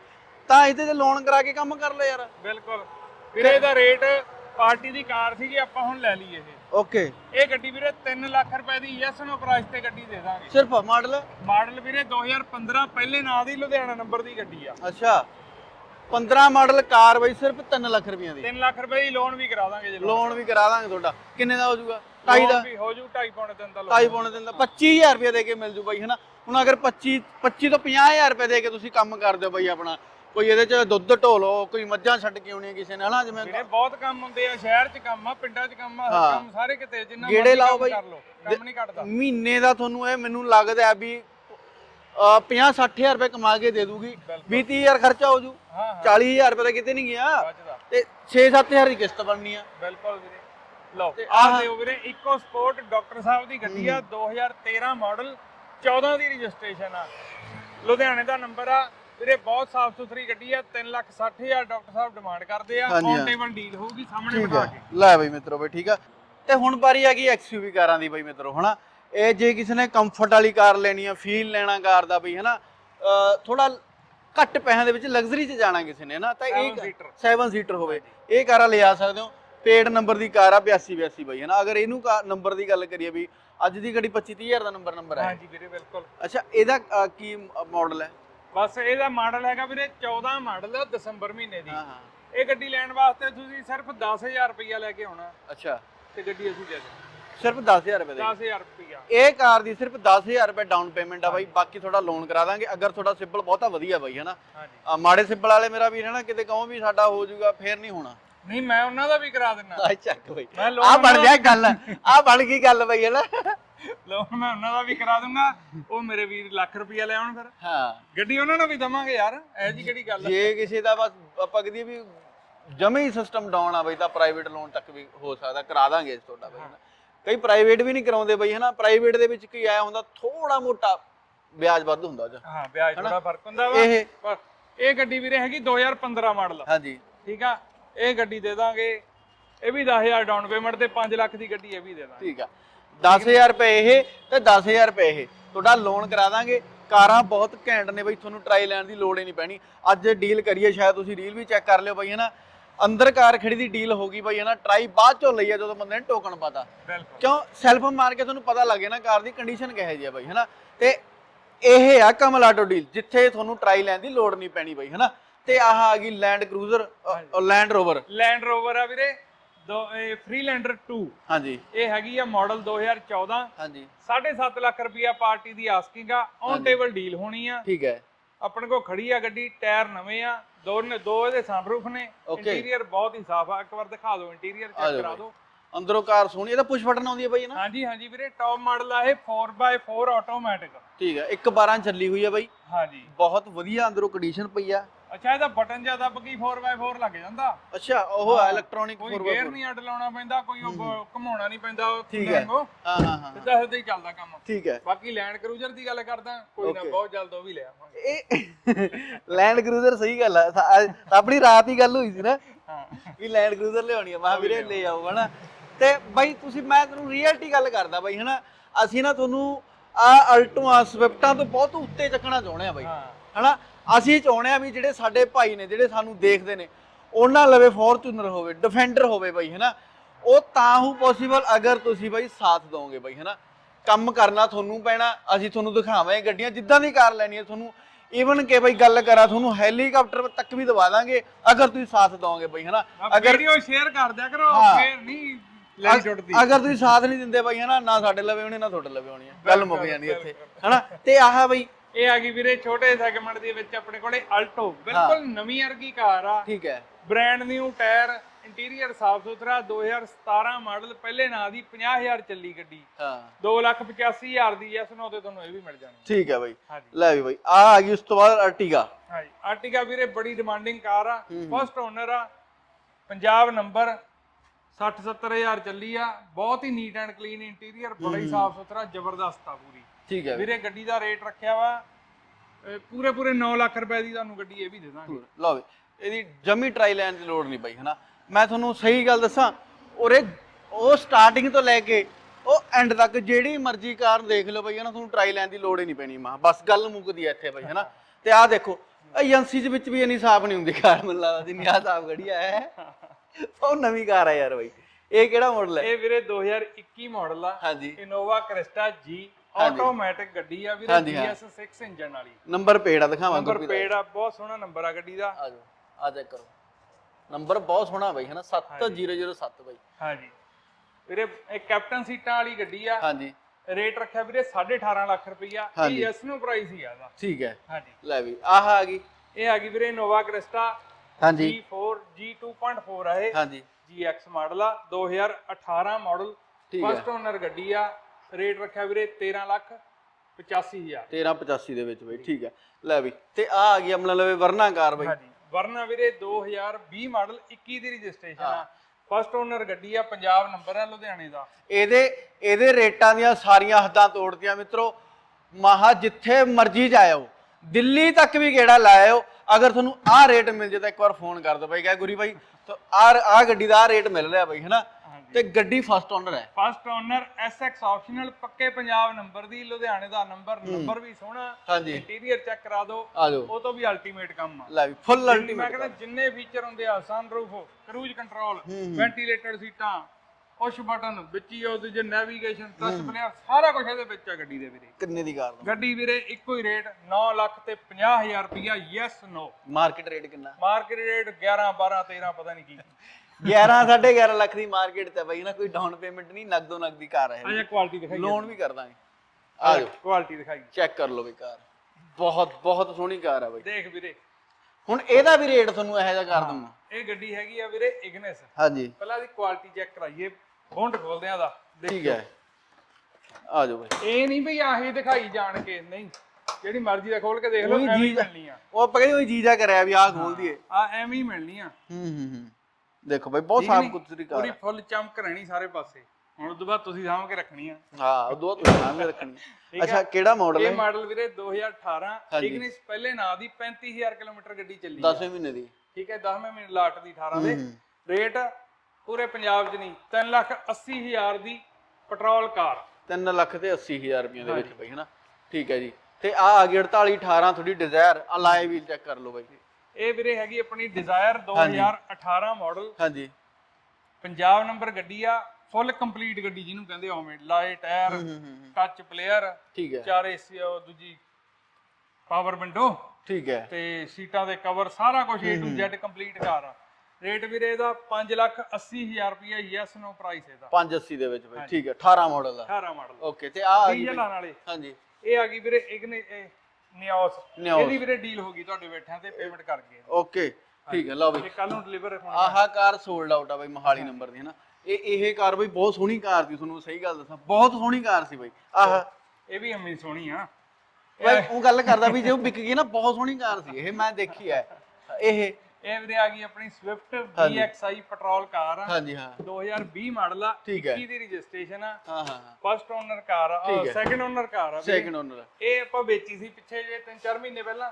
ਤਾਂ ਇਹਦੇ ਤੇ ਲੋਨ ਕਰਾ ਕੇ ਕੰਮ ਕਰ ਲੈ ਯਾਰ। ਬਿਲਕੁਲ। ਵੀਰੇ ਇਹਦਾ ਰੇਟ ਪਾਰਟੀ ਦੀ ਕਾਰ ਸੀਗੀ ਆਪਾਂ ਹੁਣ ਲੈ ਲਈ ਇਹ। ਓਕੇ। ਇਹ ਗੱਡੀ ਵੀਰੇ 3 ਲੱਖ ਰੁਪਏ ਦੀ ਯੈਸ ਨੋ ਪ੍ਰਾਈਸ ਤੇ ਗੱਡੀ ਦੇ ਦਾਂਗੇ। ਸਿਰਫ ਮਾਡਲ? ਮਾਡਲ ਵੀਰੇ 2015 ਪਹਿਲੇ ਨਾਂ ਦੀ ਲੁਧਿਆਣਾ ਨੰਬਰ ਦੀ ਗੱਡੀ ਆ। ਅੱਛਾ। 15 ਮਾਡਲ ਕਾਰ ਬਈ ਸਿਰਫ 3 ਲੱਖ ਰੁਪਈਆਂ ਦੀ। 3 ਲੱਖ ਰੁਪਏ ਦੀ ਲੋਨ ਵੀ ਕਰਾ ਦਾਂਗੇ ਜੇ ਲੋਨ ਵੀ ਕਰਾ ਦਾਂਗੇ ਤੁਹਾਡਾ। ਕਿੰਨੇ ਦਾ ਹੋ ਜਾਊਗਾ 2.5 ਦਾ? ਵੀ ਹੋ ਜੂ 2.5 ਪੌਣੇ ਦਿਨ ਦਾ ਢਾਈ ਪੌਣੇ ਦਿਨ ਦਾ। 25000 ਰੁਪਏ ਦੇ ਕੇ ਮਿਲ ਜੂ ਬਾਈ ਹਨਾ? ਹੁਣ ਅਗਰ 25 25 ਤੋਂ 50000 ਰੁਪਏ ਦੇ ਕੇ ਤੁਸੀਂ ਕੰਮ ਕਰਦੇ ਹੋ ਬਾਈ ਆਪਣਾ ਕੋਈ ਇਹਦੇ ਚ ਦੁੱਧ ਢੋ ਲਓ ਕੋਈ ਮੱਝਾਂ ਛੱਡ ਕੇ ਆਉਣੀਆਂ ਕਿਸੇ ਨੇ ਹਨਾ? ਜਿਵੇਂ ਵੀਰੇ ਬਹੁਤ ਕੰਮ ਹੁੰਦੇ ਆ ਸ਼ਹਿਰ 'ਚ ਕੰਮ ਆ ਪਿੰਡਾਂ 'ਚ ਕੰਮ ਆ ਹਰ ਹਾਂ। ਕੰਮ ਸਾਰੇ ਕਿਤੇ ਜਿੰਨਾ ਗੇੜੇ ਮਰਜ਼ੀ ਲਾਓ ਕੰਮ ਬਾਈ। ਕਰ ਲਓ ਕੰਮ ਨਹੀਂ ਘਟਦਾ। ਮਹੀਨੇ ਦਾ ਤੁਹਾਨੂੰ ਇਹ ਮੈਨੂੰ ਲੱਗਦਾ ਹੈ ਵੀ 50 60000 ਰੁਪਏ ਕਮਾ ਕੇ ਦੇ ਦੂਗੀ। 20 30000 ਖਰਚਾ ਹੋ ਜੂ। ਹਾਂ ਹਾਂ। 40000 ਰੁਪਏ ਤਾਂ ਕਿਤੇ ਨਹੀਂ ਗਿਆ। ਬਚਦਾ। ਤੇ 6-7000 ਦੀ ਕਿਸ਼ਤ ਬਣਨੀ ਆ। ਬਿਲਕੁਲ ਵੀਰੇ। ਲਓ ਤੇ ਆਹ ਆਹ- ਦਿਓ ਵੀਰੇ ਇਕੋ ਸਪੋਰਟ ਡਾਕਟਰ ਸਾਹਿਬ ਦੀ ਗੱਡੀ ਆ 2013 ਮਾਡਲ 14 ਦੀ ਰਜਿਸਟ੍ਰੇਸ਼ਨ ਆ। ਲੁਧਿਆਣੇ ਦਾ ਨੰਬਰ ਆ ਵੀਰੇ ਬਹੁਤ ਸਾਫ਼ ਸੁਥਰੀ ਗੱਡੀ ਆ। 3 ਲੱਖ 60 ਹਜ਼ਾਰ ਡਾਕਟਰ ਸਾਹਿਬ ਡਿਮਾਂਡ ਕਰਦੇ ਆ। ਹਾਂਜੀ, ਹਾਂ। ਟੇਬਲ ਡੀਲ ਹੋਊਗੀ ਸਾਹਮਣੇ ਠੀਕ ਬਿਠਾ ਹੈ। ਕੇ। ਲੈ ਬਈ ਮਿੱਤਰੋ ਬਈ ਠੀਕ ਆ। ਤੇ ਹੁਣ ਵਾਰੀ ਆ ਗਈ ਐਕਸਯੂਵੀ ਕਾਰਾਂ ਦੀ ਬਈ ਮਿੱਤਰੋ ਹਨਾ। ਇਹ ਜੇ ਕਿਸੇ ਨੇ ਕੰਫਰਟ ਵਾਲੀ ਕਾਰ ਲੈਣੀ ਆ ਫੀਲ ਲੈਣਾ ਕਾਰ ਦਾ ਬਈ ਹਨਾ ਥੋੜਾ ਘੱਟ ਪੈਸਿਆਂ ਦੇ ਵਿੱਚ ਲਗਜ਼ਰੀ 'ਚ ਜਾਣਾ ਕਿਸੇ ਨੇ ਨਾ ਤਾਂ ਇਹ Seven seater। 7 ਸੀਟਰ ਹੋਵੇ। ਇਹ ਕਾਰਾਂ ਲਿਆ ਸਕਦੇ ਹੋ। ਪੇਡ ਨੰਬਰ ਦੀ ਕਾਰ ਆ 82 82 ਬਈ ਹਨਾ। ਅਗਰ ਇਹਨੂੰ ਨੰਬਰ ਦੀ ਗੱਲ ਕਰੀਏ ਵੀ ਅੱਜ ਦੀ ਗੱਡੀ 25 30000 ਦਾ ਨੰਬਰ ਨੰਬਰ ਹੈ। ਹਾਂਜੀ ਵੀਰੇ ਬਿਲਕੁਲ। ਅੱਛਾ ਇਹਦਾ ਕੀ ਮਾਡਲ ਹੈ? ਬਸ ਇਹਦਾ ਮਾਡਲ ਹੈਗਾ ਵੀਰੇ 14 ਮਾਡਲ ਆ ਦਸੰਬਰ ਮਹੀਨੇ ਦੀ। ਹਾਂ ਹਾਂ। ਇਹ ਗੱਡੀ ਲੈਣ ਵਾਸਤੇ ਤੁਸੀਂ ਸਿਰਫ 10000 ਰੁਪਇਆ ਲੈ ਕੇ ਆਉਣਾ। ਅੱਛਾ। ਤੇ ਗੱਡੀ ਅਸੀਂ ਦੇ ਦੇ ਸਿਰਫ 10000 ਰੁਪਏ ਦੇ। 10000 ਰੁਪਇਆ ਇਹ ਕਾਰ ਦੀ ਸਿਰਫ 10000 ਰੁਪਏ ਡਾਊਨ ਪੇਮੈਂਟ ਆ ਬਾਈ ਬਾਕੀ ਤੁਹਾਡਾ ਲੋਨ ਕਰਾ ਦਾਂਗੇ। ਅਗਰ ਤੁਹਾਡਾ ਸਿਬਲ ਬਹੁਤਾ ਵਧੀਆ ਬਾਈ ਹਨਾ? ਹਾਂਜੀ। ਮਾੜੇ ਸਿਬਲ ਵਾਲੇ ਮੇਰਾ ਵੀਰ ਹੈ ਨਾ ਕਿਤੇ ਕਹੋ ਵੀ ਸਾਡਾ ਹੋ ਜਾਊਗਾ ਫੇਰ ਨਹੀਂ ਹੋਣਾ। ਨਹੀਂ ਮੈਂ ਉਹਨਾਂ ਦਾ ਵੀ ਕਰਾ ਦਿੰਨਾ ਆ ਚੱਕ ਬਾਈ। ਆ ਬਣ ਗਿਆ ਗੱਲ। ਆ ਬਣ ਗਈ ਗੱਲ ਬਾਈ ਹਨਾ? ਲੋਨ ਮੈਂ ਉਹਨਾਂ ਦਾ ਵੀ ਕਰਾ ਦੂੰਗਾ। ਉਹ ਮੇਰੇ ਵੀਰ ਲੱਖ ਰੁਪਇਆ ਲੈ ਆਉਣ ਫਿਰ। ਹਾਂ। ਗੱਡੀ ਉਹਨਾਂ ਨੂੰ ਵੀ ਦਵਾਂਗੇ ਯਾਰ ਇਹ ਜੀ ਕਿਹੜੀ ਗੱਲ ਜੇ ਕਿਸੇ ਦਾ ਬਸ ਆਪਾਂ ਕਹਦੇ ਵੀ ਜਮੇ ਹੀ ਸਿਸਟਮ ਡਾਊਨ ਆ ਬਈ ਤਾਂ ਪ੍ਰਾਈਵੇਟ ਲੋਨ ਤੱਕ ਵੀ ਹੋ ਸਕਦਾ ਕਰਾ ਦਾਂਗੇ ਤੁਹਾਡਾ ਬਈ ਕਈ ਪ੍ਰਾਈਵੇਟ ਵੀ ਨਹੀਂ ਕਰਾਉਂਦੇ ਬਈ ਹਨਾ। ਪ੍ਰਾਈਵੇਟ ਦੇ ਵਿੱਚ ਕੀ ਆਇਆ ਹੁੰਦਾ ਥੋੜਾ ਮੋਟਾ ਵਿਆਜ ਵੱਧ ਹੁੰਦਾ ਉਹਦਾ। ਹਾਂ ਵਿਆਜ ਥੋੜਾ ਫ਼ਰਕ ਹੁੰਦਾ ਵਾ। ਇਹ ਇਹ ਗੱਡੀ ਵੀਰੇ ਹੈਗੀ 2015 ਮਾਡਲ। ਹਾਂਜੀ। ਠੀਕ ਆ? ਇਹ ਗੱਡੀ ਦੇ ਦਾਂਗੇ। ਇਹ ਵੀ 10000 ਡਾਊਨ ਪੇਮੈਂਟ ਤੇ 5 ਲੱਖ ਦੀ ਗੱਡੀ ਇਹ ਵੀ ਦੇ ਦਾਂਗੇ। ਠੀਕ ਆ। 10000 ਰੁਪਏ ਇਹ ਤੇ 10000 ਰੁਪਏ ਇਹ। ਤੁਹਾਡਾ ਲੋਨ ਕਰਾ ਦਾਂਗੇ। ਕਾਰਾਂ ਬਹੁਤ ਘੈਂਟ ਨੇ ਬਈ ਤੁਹਾਨੂੰ ਟਰਾਈ ਲੈਣ ਦੀ ਲੋੜ ਹੀ ਨਹੀਂ ਪੈਣੀ। ਅੱਜ ਡੀਲ ਕਰੀਏ ਸ਼ਾਇਦ ਤੁਸੀਂ ਰੀਲ ਵੀ ਚੈੱਕ ਕਰ ਲਿਓ ਬਈ ਹਨਾ। ਅੰਦਰ ਕਾਰ ਖੜੀ ਦੀ ਡੀਲ ਹੋ ਗਈ ਬਈ ਹਨਾ। ਟਰਾਈ ਬਾਅਦ ਚੋਂ ਲਈ ਆ ਜਦੋਂ ਬੰਦੇ ਨੇ ਟੋਕਨ ਪਤਾ। ਕਿਉਂ? ਸੈਲਫ ਮਾਰ ਕੇ ਤੁਹਾਨੂੰ ਪਤਾ ਲੱਗੇ ਨਾ ਕਾਰ ਦੀ ਕੰਡੀਸ਼ਨ ਕਿਹੋ ਜਿਹੀ ਆ ਬਈ ਹਨਾ। ਤੇ ਇਹ ਆ ਕਮਲ ਆਟੋ ਡੀਲ ਜਿੱਥੇ ਤੁਹਾਨੂੰ ਟਰਾਈ ਲੈਣ ਦੀ ਲੋੜ ਨਹੀਂ ਪੈਣੀ ਬਈ ਹਨਾ। ਤੇ ਆਹ ਆ ਗਈ Land Cruiser Land Rover Land Rover ਆ ਵੀਰੇ। ਦੋ ਇਹ ਫ੍ਰੀਲੈਂਡਰ 2 ਹਾਂਜੀ। ਇਹ ਹੈਗੀ ਆ ਮਾਡਲ 2014 ਹਾਂਜੀ। 7.5 ਲੱਖ ਰੁਪਇਆ ਪਾਰਟੀ ਦੀ ਆਸਕਿੰਗ ਆ। ਔਨ ਟੇਬਲ ਡੀਲ ਹੋਣੀ ਆ। ਠੀਕ ਹੈ। ਆਪਣੇ ਕੋਲ ਖੜੀ ਆ ਗੱਡੀ ਟਾਇਰ ਨਵੇਂ ਆ। ਦੋ ਨੇ ਦੋ ਇਹਦੇ ਸਨਰੂਫ ਨੇ. ਇੰਟੀਰੀਅਰ ਬਹੁਤ ਹੀ ਸਾਫ਼ ਆ। ਇੱਕ ਵਾਰ ਦਿਖਾ ਦਿਓ ਇੰਟੀਰੀਅਰ ਚੈੱਕ ਕਰਾ। ਦਿਓ। ਅੰਦਰੋਂ ਕਾਰ ਸੋਹਣੀ ਇਹਦਾ ਪੁਸ਼ ਬਟਨ ਆਉਂਦੀ ਹੈ ਬਈ ਨਾ? ਹਾਂਜੀ ਹਾਂਜੀ ਵੀਰੇ ਟੌਪ ਮਾਡਲ ਆ ਇਹ 4x4 ਆਟੋਮੈਟਿਕ ਠੀਕ ਹੈ। 112 ਚੱਲੀ ਹੋਈ ਹੈ ਬਾਈ। ਹਾਂਜੀ। ਬਹੁਤ ਵਧੀਆ ਅੰਦਰੋਂ ਕੰਡੀਸ਼ਨ ਪਈ ਆ। ਅੱਛਾ ਇਹਦਾ ਬਟਨ ਜ਼ਿਆਦਾ ਬਗੀ 4x4 ਲੱਗ ਜਾਂਦਾ? ਅੱਛਾ ਉਹ ਹਾਂ, ਇਲੈਕਟ੍ਰੋਨਿਕ ਕੋਈ ਗੇਅਰ ਨਹੀਂ ਅੱਡ ਲਾਉਣਾ ਪੈਂਦਾ ਕੋਈ ਉਹ ਬ- ਘੁਮਾਉਣਾ ਨਹੀਂ ਪੈਂਦਾ ਉਹ ਠੀਕ ਹੈ। ਵਾਂਗੂ। ਹਾਂ ਹਾਂ ਹਾਂ ਸਿੱਧਾ ਸਿੱਧਾ ਹੀ ਚੱਲਦਾ ਕੰਮ। ਠੀਕ ਹੈ। ਬਾਕੀ ਲੈਂਡ ਕਰੂਜ਼ਰ ਦੀ ਗੱਲ ਕਰਦਾ ਕੋਈ ਨਾ Okay. ਬਹੁਤ ਜਲਦ ਉਹ ਵੀ ਲੈ ਆਵਾਂਗੇ। ਇਹ ਲੈਂਡ ਕਰੂਜ਼ਰ ਸਹੀ ਗੱਲ ਆ। ਸਾ- ਅੱਜ ਆਪਣੀ ਰਾਤ ਹੀ ਗੱਲ ਹੋਈ ਸੀ ਨਾ ਹਾਂ। ਵੀ ਲੈਂਡ ਕਰੂਜ਼ਰ ਲਿਆਉਣੀ ਆ। ਮੈਂ ਕਿਹਾ ਵੀਰੇ ਲੈ ਆਓ ਹਨਾ। ਤੇ ਬਾਈ ਤੁਸੀਂ ਮੈਂ ਤੁਹਾਨੂੰ ਰੀਅਲਟੀ ਗੱਲ ਕਰਦਾ ਬਾਈ ਹਨਾ। ਅਸੀਂ ਨਾ ਤੁਹਾਨੂੰ ਆ ਅਲਟੋਆ ਸਵਿਫਟਾਂ ਤੋਂ ਬਹੁਤ ਉੱਤੇ ਚੱਕਣਾ ਚਾਹੁੰਦੇ ਆ ਬਾਈ। ਹਾਂ। ਹਨਾ? ਅਸੀਂ ਚਾਹੁੰਦੇ ਆ ਵੀ ਜਿਹੜੇ ਸਾਡੇ ਭਾਈ ਨੇ ਜਿਹੜੇ ਸਾਨੂੰ ਦੇਖਦੇ ਨੇ ਉਹਨਾਂ ਲਵੇ ਫੋਰਚੂਨਰ ਹੋਵੇ ਡਿਫੈਂਡਰ ਹੋਵੇ ਬਾਈ ਹਨਾ? ਉਹ ਤਾਂ ਹੀ ਪੋਸੀਬਲ ਅਗਰ ਤੁਸੀਂ ਬਾਈ ਸਾਥ ਦੋਗੇ ਬਾਈ ਹਨਾ? ਕੰਮ ਕਰਨਾ ਤੁਹਾਨੂੰ ਪੈਣਾ ਅਸੀਂ ਤੁਹਾਨੂੰ ਦਿਖਾਵਾਂਗੇ ਗੱਡੀਆਂ ਜਿੱਦਾਂ ਦੀ ਕਾਰ ਲੈਣੀ ਹੈ ਤੁਹਾਨੂੰ ਈਵਨ ਕਿ ਬਾਈ ਗੱਲ ਕਰਾਂ ਤੁਹਾਨੂੰ ਹੈਲੀਕਾਪਟਰ ਤੱਕ ਵੀ ਦਵਾ ਦਾਂਗੇ ਅਗਰ ਤੁਸੀਂ ਸਾਥ ਦੋਗੇ ਬਾਈ ਹਨਾ? ਅਗਰ ਵੀਡੀਓ ਸ਼ੇਅਰ ਕਰ ਦਿਆ ਕਰੋ। ਫੇਰ ਨਹੀਂ ਲੈ ਟੁੱਟਦੀ। ਅਗਰ ਤੁਸੀਂ ਸਾਥ ਨਹੀਂ ਦਿੰਦੇ ਬਾਈ ਹਨਾ? ਨਾ ਸਾਡੇ ਲਵੇ ਹੋਣੀ ਨਾ ਤੁਹਾਡੇ ਲਵੇ ਹੋਣੀ ਗੱਲ ਮੁੱਕ ਜਾਣੀ ਇੱਥੇ ਹਨਾ? ਤੇ ਆਹ ਬਾਈ ਇਹ ਆ ਗਈ ਵੀਰੇ ਛੋਟੇ ਸੈਗਮੈਂਟ ਦੇ ਵਿੱਚ ਆਪਣੇ ਕੋਲੇ ਅਲਟੋ ਬਿਲਕੁਲ ਨਵੀਂ ਵਰਗੀ ਕਾਰ ਆ। ਠੀਕ ਹੈ। ਬ੍ਰਾਂਡ ਨਿਊ ਟਾਇਰ ਇੰਟੀਰੀਅਰ ਸਾਫ਼ ਸੁਥਰਾ 2017 ਮਾਡਲ ਪਹਿਲੇ ਨਾਂ ਦੀ 50000 ਚੱਲੀ ਗੱਡੀ। ਹਾਂ। 285000 ਦੀ ਐਸ ਨੋ ਤੇ ਤੁਹਾਨੂੰ ਇਹ ਵੀ ਮਿਲ ਜਾਣੀ। ਠੀਕ ਹੈ ਬਾਈ। ਲੈ ਵੀ ਬਾਈ ਆ ਆ ਗਈ ਉਸ ਤੋਂ ਬਾਅਦ ਅਰਟੀਗਾ ਹਾਂਜੀ। ਆਰਟਿਕਾ ਵੀਰੇ ਬੜੀ ਡਿਮਾਂਡਿੰਗ ਕਾਰ ਆ। ਫਸਟ ਓਨਰ ਆ। ਪੰਜਾਬ ਨੰਬਰ 60 70000 ਚੱਲੀ ਆ। ਬਹੁਤ ਹੀ ਨੀਟ ਐਂਡ ਕਲੀਨ ਇੰਟੀਰੀਅਰ ਬੜਾ ਹੀ। ਸਾਫ਼ ਸੁਥਰਾ ਜ਼ਬਰਦਸਤ ਆ ਪੂਰੀ। ਠੀਕ ਹੈ। ਵੀਰੇ ਗੱਡੀ ਦਾ ਰੇਟ ਰੱਖਿਆ ਵਾ ਅਹ ਪੂਰੇ ਪੂਰੇ 9 ਲੱਖ ਰੁਪਏ ਦੀ ਤੁਹਾਨੂੰ ਗੱਡੀ ਇਹ ਵੀ ਦੇ ਦਾਂਗੇ। ਲਓ ਵੀ ਇਹਦੀ ਜਮੀ ਟਰਾਈ ਲੈਣ ਦੀ ਲੋੜ ਨਹੀਂ ਪਈ ਹਨਾ? ਮੈਂ ਤੁਹਾਨੂੰ ਸਹੀ ਗੱਲ ਦੱਸਾਂ ਉਰੇ ਉਹ ਸਟਾਰਟਿੰਗ ਤੋਂ ਲੈ ਕੇ ਉਹ ਐਂਡ ਤੱਕ ਜਿਹੜੀ ਮਰਜ਼ੀ ਕਾਰ ਦੇਖ ਲਓ ਬਈ ਹਨਾ? ਤੁਹਾਨੂੰ ਟਰਾਈ ਲੈਣ ਦੀ ਲੋੜ ਹੀ ਨਹੀਂ ਪੈਣੀ ਮਾਂ। ਬਸ ਗੱਲ ਮੁੱਕਦੀ ਐ ਇੱਥੇ ਬਈ ਹਨਾ? ਤੇ ਆਹ ਦੇਖੋ ਏਜੰਸੀ ਦੇ ਵਿੱਚ ਵੀ ਇੰਨੀ ਸਾਫ਼ ਨਹੀਂ ਹੁੰਦੀ ਕਾਰ ਮੈਨੂੰ ਲੱਗਦਾ ਜਿੰਨੀ ਆਹ ਸਾਫ਼ ਆ ਹੈ? ਉਹ ਨਵੀਂ ਕਾਰ ਆ ਯਾਰ ਬਈ। ਇਹ ਕਿਹੜਾ ਮਾਡਲ ਹੈ? ਇਹ ਵੀਰੇ 2021 ਮਾਡਲ ਆ। ਹਾਂਜੀ। ਇਨੋਵਾ ਕ੍ਰਿਸਟਾ ਜੀ। ਆਟੋਮੈਟਿਕ ਗੱਡੀ ਆ ਵੀਰੇ ਹਾਂਜੀ, ਹਾਂ। GS6 ਇੰਜਨ ਵਾਲੀ। ਨੰਬਰ ਪੇੜ ਆ ਦਿਖਾਵਾਂ ਨੰਬਰ ਗੁਰਪ੍ਰੀਤ ਪੇੜ ਆ ਬਹੁਤ ਸੋਹਣਾ ਨੰਬਰ ਆ ਗੱਡੀ ਦਾ। ਆ ਜਾਓ ਆ ਚੈੱਕ ਕਰੋ। ਨੰਬਰ ਬਹੁਤ ਸੋਹਣਾ ਬਈ ਹਨਾ? 7007 ਬਈ। ਹਾਂਜੀ। ਵੀਰੇ ਇਹ ਕੈਪਟਨ ਸੀਟਾਂ ਵਾਲੀ ਗੱਡੀ ਆ। ਹਾਂਜੀ। ਰੇਟ ਰੱਖਿਆ ਵੀਰੇ 18.5 ਲੱਖ ਰੁਪਈਆ। ਹਾਂਜੀ। ਇਹ ਐਸ ਨੂੰ ਪ੍ਰਾਈਸ ਹੀ ਆ ਇਹਦਾ। ਠੀਕ ਹੈ। ਹਾਂਜੀ। ਲੈ ਵੀ ਆਹ ਆ ਗਈ। ਇਹ ਆ ਗਈ ਵੀਰੇ ਇਨੋਵਾ ਕ੍ਰਿਸਟਾ ਹਾਂਜੀ। G4 G2.4 ਆ ਇਹ। ਹਾਂਜੀ। GX ਮਾਡਲ ਆ 2018 ਮਾਡਲ ਠੀਕ ਹੈ। ਫਸਟ ਓਨਰ ਗੱਡੀ ਆ। ਰੇਟ ਰੱਖਿਆ ਵੀਰੇ 13 ਲੱਖ 85000 1385 ਦੇ ਵਿੱਚ ਬਈ ਠੀਕ ਹੈ। ਲੈ ਵੀ ਤੇ ਆ ਆ ਗਈ ਅਮਲਾ ਲਵੇ ਵਰਨਾ ਕਾਰ ਬਈ। ਹਾਂਜੀ ਵਰਨਾ ਵੀਰੇ 2020 ਮਾਡਲ 21 ਦੀ ਰਜਿਸਟ੍ਰੇਸ਼ਨ ਆ। ਫਸਟ ਓਨਰ ਗੱਡੀ ਆ ਪੰਜਾਬ ਨੰਬਰ ਆ ਲੁਧਿਆਣੇ ਦਾ। ਇਹਦੇ ਇਹਦੇ ਰੇਟਾਂ ਦੀਆਂ ਸਾਰੀਆਂ ਹੱਦਾਂ ਤੋੜਦੀਆਂ ਮਿੱਤਰੋ। ਮਹਾ ਜਿੱਥੇ ਮਰਜ਼ੀ ਜਾਇਓ ਦਿੱਲੀ ਤੱਕ ਵੀ ਗੇੜਾ ਲਾਇਓ। ਅਗਰ ਤੁਹਾਨੂੰ ਆਹ ਰੇਟ ਮਿਲ ਜੇ ਤਾਂ ਇੱਕ ਵਾਰ ਫੋਨ ਕਰ ਦਿਓ ਬਈ ਕਹੇ ਗੁਰੀ ਬਾਈ ਤਾਂ ਆਹ ਆਹ ਗੱਡੀ ਦਾ ਆਹ ਰੇਟ ਮਿਲ ਰਿਹਾ ਬਈ ਹਨਾ? ਤੇ ਗੱਡੀ ਫਸਟ ਓਨਰ ਹੈ। ਫਸਟ ਓਨਰ SX ਆਪਸ਼ਨਲ ਪੱਕੇ ਪੰਜਾਬ ਨੰਬਰ ਦੀ ਲੁਧਿਆਣੇ ਦਾ ਨੰਬਰ ਨੰਬਰ ਵੀ ਸੋਹਣਾ। ਹਾਂਜੀ। ਇੰਟੀਰੀਅਰ ਚੈੱਕ ਕਰਾ ਦਿਓ। ਆ ਜਾਓ। ਉਹ ਤੋਂ ਵੀ ਅਲਟੀਮੇਟ ਕੰਮ ਆ। ਲੈ ਵੀ ਫੁੱਲ ਮੈਂ ਅਲਟੀਮੇਟ ਕਹਿੰਦਾ ਜਿੰਨੇ ਫੀਚਰ ਹੁੰਦੇ ਆ ਸਨਰੂਫ ਕਰੂਜ਼ ਕੰਟਰੋਲ ਵੈਂਟੀਲੇਟਡ ਸੀਟਾਂ ਪੁਸ਼ ਬਟਨ ਵਿੱਚ ਹੀ ਉਹ ਦੂਜੇ ਨੈਵੀਗੇਸ਼ਨ ਟੱਚ ਪਲੇਅਰ ਸਾਰਾ ਕੁਝ ਇਹਦੇ ਵਿੱਚ ਆ ਗੱਡੀ ਦੇ ਵੀਰੇ। ਕਿੰਨੇ ਦੀ ਕਾਰ ਦਾ ਗੱਡੀ ਵੀਰੇ ਇੱਕੋ ਹੀ ਰੇਟ 9 ਲੱਖ ਤੇ 50000 ਰੁਪਇਆ ਯੈਸ ਨੋ ਮਾਰਕੀਟ ਰੇਟ ਕਿੰਨਾ? ਮਾਰਕੀਟ ਰੇਟ 11 12 13 ਪਤਾ ਨਹੀਂ ਕੀ। 11 11.5 ਲੱਖ ਦੀ ਮਾਰਕੀਟ ਤੇ ਬਈ ਨਾ ਕੋਈ ਡਾਊਨ ਪੇਮੈਂਟ ਨਹੀਂ ਨਗਦੋ ਨਗਦੀ ਕਾਰ ਹੈ ਆਜਾ ਕੁਆਲਿਟੀ ਦਿਖਾਈ ਲੋਨ ਵੀ ਕਰ ਦਾਂਗੇ। ਆ ਜਾਓ। ਕੁਆਲਿਟੀ ਦਿਖਾਈ ਚੈੱਕ ਕਰ ਲਓ ਵੀ ਕਾਰ। ਬਹੁਤ ਬਹੁਤ ਸੋਹਣੀ ਕਾਰ ਹੈ ਬਈ। ਦੇਖ ਵੀਰੇ। ਹੁਣ ਇਹਦਾ ਵੀ ਰੇਟ ਤੁਹਾਨੂੰ ਇਹੋ ਜਿਹਾ ਕਰ ਦੂੰਗਾ ਇਹ ਗੱਡੀ ਹੈਗੀ ਆ ਵੀਰੇ ਇਗਨਿਸ ਹਾਂਜੀ। ਪਹਿਲਾਂ ਦੀ ਕੁਆਲਿਟੀ ਚੈੱਕ ਕਰਾਈਏ। ਬੌਂਡ ਖੋਲਦੇ ਆ ਦਾ। ਠੀਕ ਹੈ। ਆ ਜਾਓ ਬਾਈ। ਇਹ ਨਹੀਂ ਵੀ ਆਹੀ ਦਿਖਾਈ ਜਾਣ ਕੇ ਨਹੀਂ। ਜਿਹੜੀ ਮਰਜ਼ੀ ਦਾ ਖੋਲ ਕੇ ਦੇਖ ਲਓ ਐਵੇਂ ਮਿਲਣੀ ਆ। ਉਹ ਆਪਾਂ ਕਹਿੰਦੇ ਉਹ ਜੀਜਾ ਕਰਿਆ ਵੀ ਆਹ ਖੋਲ ਦਈਏ। ਆ ਐਵੇਂ ਹੀ ਮਿਲਣੀ ਆ। ਹੂੰ ਹੂੰ ਹੂੰ। ਦੇਖੋ ਬਾਈ ਬਹੁਤ ਠੀਕ ਨੀ? ਸਾਫ਼ ਕੁਤਰੀ ਕਾਰ ਪੂਰੀ ਆ। ਫੁੱਲ ਚਮਕ ਰਹਿਣੀ ਸਾਰੇ ਪਾਸੇ। ਹੁਣ ਉਦੋਂ ਬਾਅਦ ਤੁਸੀਂ ਸਾਂਭ ਕੇ ਰੱਖਣੀ ਆ। ਹਾਂ ਉਹ ਦੋ ਤੁਸੀਂ ਸਾਹਮਣੇ ਰੱਖਣੀ ਠੀਕ ਅੱਛਾ ਹੈ। ਕਿਹੜਾ ਮਾਡਲ ਇਹ ਹੈ? ਮਾਡਲ ਵੀਰੇ 2018 ਹਾਂਜੀ। ਇਗਨਿਸ ਪਹਿਲੇ ਨਾਂ ਦੀ 35000 ਕਿਲੋਮੀਟਰ ਗੱਡੀ ਚੱਲੀ 10ਵੇਂ ਮਹੀਨੇ ਦੀ। ਠੀਕ ਹੈ 10ਵੇਂ ਮਹੀਨੇ ਲਾਟ ਦੀ 18 ਦੇ। ਹੂੰ। ਰੇਟ ਪੂਰੇ ਪੰਜਾਬ 'ਚ ਨਹੀਂ 3 ਲੱਖ 80 ਹਜ਼ਾਰ ਦੀ ਪੈਟਰੋਲ ਕਾਰ। 3 ਲੱਖ ਤੇ 80000 ਰੁਪਏ ਦੇ ਵਿੱਚ ਬਾਈ ਹਨਾ? ਠੀਕ ਹੈ ਜੀ। ਤੇ ਆ ਆ ਗਈ 48 18 ਥੋੜੀ ਡਿਜ਼ਾਇਰ ਆ ਲਾਏ ਵੀਲ ਚੈੱਕ ਕਰ ਲਓ ਬਾਈ। ਇਹ ਵੀਰੇ ਹੈਗੀ ਆਪਣੀ ਡਿਜ਼ਾਇਰ 2018 ਮਾਡਲ ਹਾਂਜੀ। ਪੰਜਾਬ ਨੰਬਰ ਗੱਡੀ ਆ ਫੁੱਲ ਕੰਪਲੀਟ ਗੱਡੀ ਜਿਹਨੂੰ ਕਹਿੰਦੇ ਓਵੇਂ ਲਾਏ ਟਾਇਰ ਟੱਚ ਪਲੇਅਰ ਠੀਕ ਹੈ। ਚਾਰ ਏਸੀ ਦੂਜੀ ਪਾਵਰ ਵਿੰਡੋ ਠੀਕ ਹੈ। ਤੇ ਸੀਟਾਂ ਦੇ ਕਵਰ ਸਾਰਾ ਕੁਝ A to Z complete car ਆ। ਰੇਟ ਵੀਰੇ ਇਹਦਾ 5 ਲੱਖ 80 ਹਜ਼ਾਰ ਰੁਪਇਆ ਯੈਸ ਨੋ ਪ੍ਰਾਈਸ ਇਹਦਾ। 580 ਦੇ ਵਿੱਚ ਬਾਈ ਠੀਕ ਹੈ 18 ਮਾਡਲ ਦਾ 18 ਮਾਡਲ ਓਕੇ ਤੇ ਆ ਆ ਗਈ ਡੀਜ਼ਲ ਵਾਲੇ ਹਾਂਜੀ। ਇਹ ਆ ਗਈ ਵੀਰੇ ਇਗਨੇ ਨਿਓਸ। ਨਿਓਸ। ਇਹਦੀ ਵੀਰੇ ਡੀਲ ਹੋ ਗਈ ਤੁਹਾਡੇ ਬੈਠਿਆਂ ਤੇ ਪੇਮੈਂਟ ਕਰ ਗਏ। ਓਕੇ ਠੀਕ ਹੈ ਲਓ ਬਾਈ। ਕੱਲ ਨੂੰ ਡਿਲੀਵਰ ਹੋਣੀ ਆਹ ਕਾਰ ਸੋਲਡ ਆਊਟ ਆ ਬਾਈ ਮਹਾਲੀ ਨੰਬਰ ਦੀ ਹਨਾ? ਇਹ ਇਹ ਕਾਰ ਬਾਈ ਬਹੁਤ ਸੋਹਣੀ ਕਾਰ ਸੀ ਤੁਹਾਨੂੰ ਸਹੀ ਗੱਲ ਦੱਸਾਂ। ਬਹੁਤ ਸੋਹਣੀ ਕਾਰ ਸੀ ਬਾਈ। ਆਹ। ਇਹ ਵੀ ਅੰਮੀ ਸੋਹਣੀ ਆ। ਬਾਈ ਉਹ ਗੱਲ ਕਰਦਾ ਵੀ ਜੇ ਉਹ ਵਿਕ ਗਈ ਨਾ ਬਹੁਤ ਸੋਹਣੀ ਕਾਰ ਸੀ। ਇਹ ਮੈਂ ਦੇਖੀ ਐ ਇਹ ਇਹ ਵੀਰੇ ਆ ਗਈ ਆਪਣੀ ਸਵਿਫਟ VXI ਪੈਟਰੋਲ ਕਾਰ ਆ ਹਾਂਜੀ ਹਾਂ। 2020 ਮਾਡਲ ਆ। ਠੀਕ ਹੈ। 21 ਦੀ ਰਜਿਸਟ੍ਰੇਸ਼ਨ ਆ। ਹਾਂ ਹਾਂ ਫਸਟ ਓਨਰ ਕਾਰ ਆ। ਸੈਕੰਡ ਓਨਰ ਕਾਰ ਆ। ਸੈਕਿੰਡ ਓਨਰ ਇਹ ਆਪਾਂ ਵੇਚੀ ਸੀ ਪਿੱਛੇ ਜੇ 3-4 ਮਹੀਨੇ ਪਹਿਲਾਂ।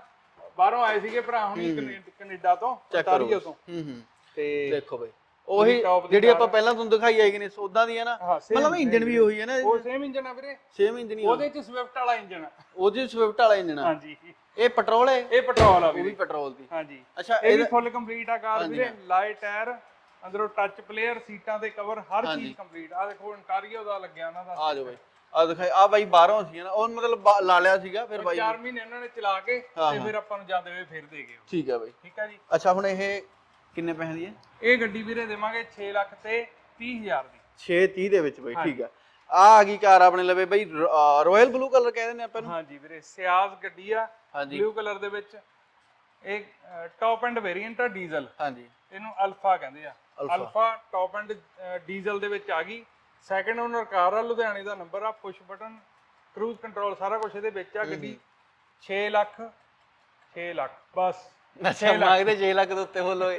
ਬਾਹਰੋਂ ਆਏ ਸੀਗੇ ਭਰਾ ਹੁਣੀ ਕੈਨੇ- ਕੈਨੇਡਾ ਤੋਂ ontario ਤੋਂ। ਹੂੰ ਹੂੰ। ਤੇ ਦੇਖੋ ਬਾਈ। ਉਹੀ ਜਿਹੜੀ ਆਪਾਂ ਪਹਿਲਾਂ ਤੁਹਾਨੂੰ ਦਿਖਾਈ ਆਈ ਨਹੀਂ ਉਦਾਂ ਦੀ ਹੈ ਨਾ। ਮਤਲਬ ਇੰਜਨ ਵੀ ਉਹੀ ਹੈ ਨਾ। ਉਹ ਸੇਮ ਇੰਜਨ ਆ ਵੀਰੇ। ਸੇਮ ਇੰਜਨ ਹੀ ਆ। ਉਹਦੇ ਚ ਸਵਿਫਟ ਵਾਲਾ ਇੰਜਨ ਆ। ਉਹਦੇ ਸਵਿਫਟ ਵਾਲਾ ਇੰਜਨ ਆ। ਹਾਂਜੀ। ਇਹ ਪੈਟਰੋਲ ਹੈ? ਇਹ ਪੈਟਰੋਲ ਆ ਉਹ ਵੀ ਵੀਰੇ। ਪੈਟਰੋਲ ਦੀ। ਹਾਂਜੀ। ਅੱਛਾ ਇਹ ਵੀ ਫੁੱਲ ਕੰਪਲੀਟ ਆ ਕਾਰ ਵੀਰੇ। ਲਾਈਟ ਟਾਇਰ ਅੰਦਰੋਂ ਟੱਚ ਪਲੇਅਰ ਸੀਟਾਂ ਦੇ ਕਵਰ ਹਰ। ਚੀਜ਼ ਕੰਪਲੀਟ ਆ। ਦੇਖੋ ਇੰਟਾਰੀਓ ਦਾ ਲੱਗਿਆ ਉਹਨਾਂ ਦਾ। ਆ ਜਾਓ ਬਾਈ। ਆ ਦਿਖਾਈ। ਆ ਬਾਈ ਬਾਹਰੋਂ ਸੀ ਨਾ। ਉਹ ਮਤਲਬ ਲਾ ਲਿਆ ਸੀਗਾ ਫਿਰ ਬਾਈ 4 ਮਹੀਨੇ ਉਹਨਾਂ ਨੇ ਚਲਾ ਕੇ ਤੇ। ਫਿਰ ਆਪਾਂ ਨੂੰ ਜਾਂਦੇ ਹੋਏ ਫਿਰ ਦੇ ਗਏ। ਠੀਕ ਹੈ ਬਾਈ। ਠੀਕ ਆ ਜੀ। ਅੱਛਾ ਹੁਣ ਇਹ ਕਿੰਨੇ ਪੈਸੇ ਦੀ ਹੈ? ਇਹ ਗੱਡੀ ਵੀਰੇ ਦੇਵਾਂਗੇ 6 ਲੱਖ ਤੇ 30 ਹਜ਼ਾਰ ਦੀ। 630 ਦੇ ਵਿੱਚ ਬਾਈ ਠੀਕ ਆ। ਆ ਆ ਗਈ ਕਾਰ ਆਪਣੇ ਲਵੇ ਬਾਈ ਰਾਇਲ ਬਲੂ ਕਲਰ ਕਹਿੰਦੇ ਨੇ ਆਪਾਂ ਨੂੰ ਹਾਂਜੀ ਵੀਰੇ ਸਿਆਜ਼ ਗੱਡੀ ਆ ਹਾਂਜੀ। ਬਲੂ ਕਲਰ ਦੇ ਵਿੱਚ। ਇਹ ਟੌਪ ਐਂਡ ਵੇਰੀਐਂਟ ਆ ਡੀਜ਼ਲ ਹਾਂਜੀ। ਇਹਨੂੰ ਅਲਫਾ ਕਹਿੰਦੇ ਆ। ਅਲਫਾ ਟੌਪ ਐਂਡ ਡੀਜ਼ਲ ਦੇ ਵਿੱਚ ਆ ਗਈ। ਸੈਕੰਡ ਓਨਰ ਕਾਰ ਆ ਲੁਧਿਆਣੇ ਦਾ ਨੰਬਰ ਆ ਪੁਸ਼ ਬਟਨ ਕਰੂਜ਼ ਕੰਟਰੋਲ ਸਾਰਾ ਕੁਝ ਇਹਦੇ ਵਿੱਚ ਆ ਗੱਡੀ। 6 ਲੱਖ 6 ਲੱਖ ਬਸ। ਅੱਛਾ ਮੰਗਦੇ 6 ਲੱਖ ਦੇ ਉੱਤੇ ਬੋਲੋ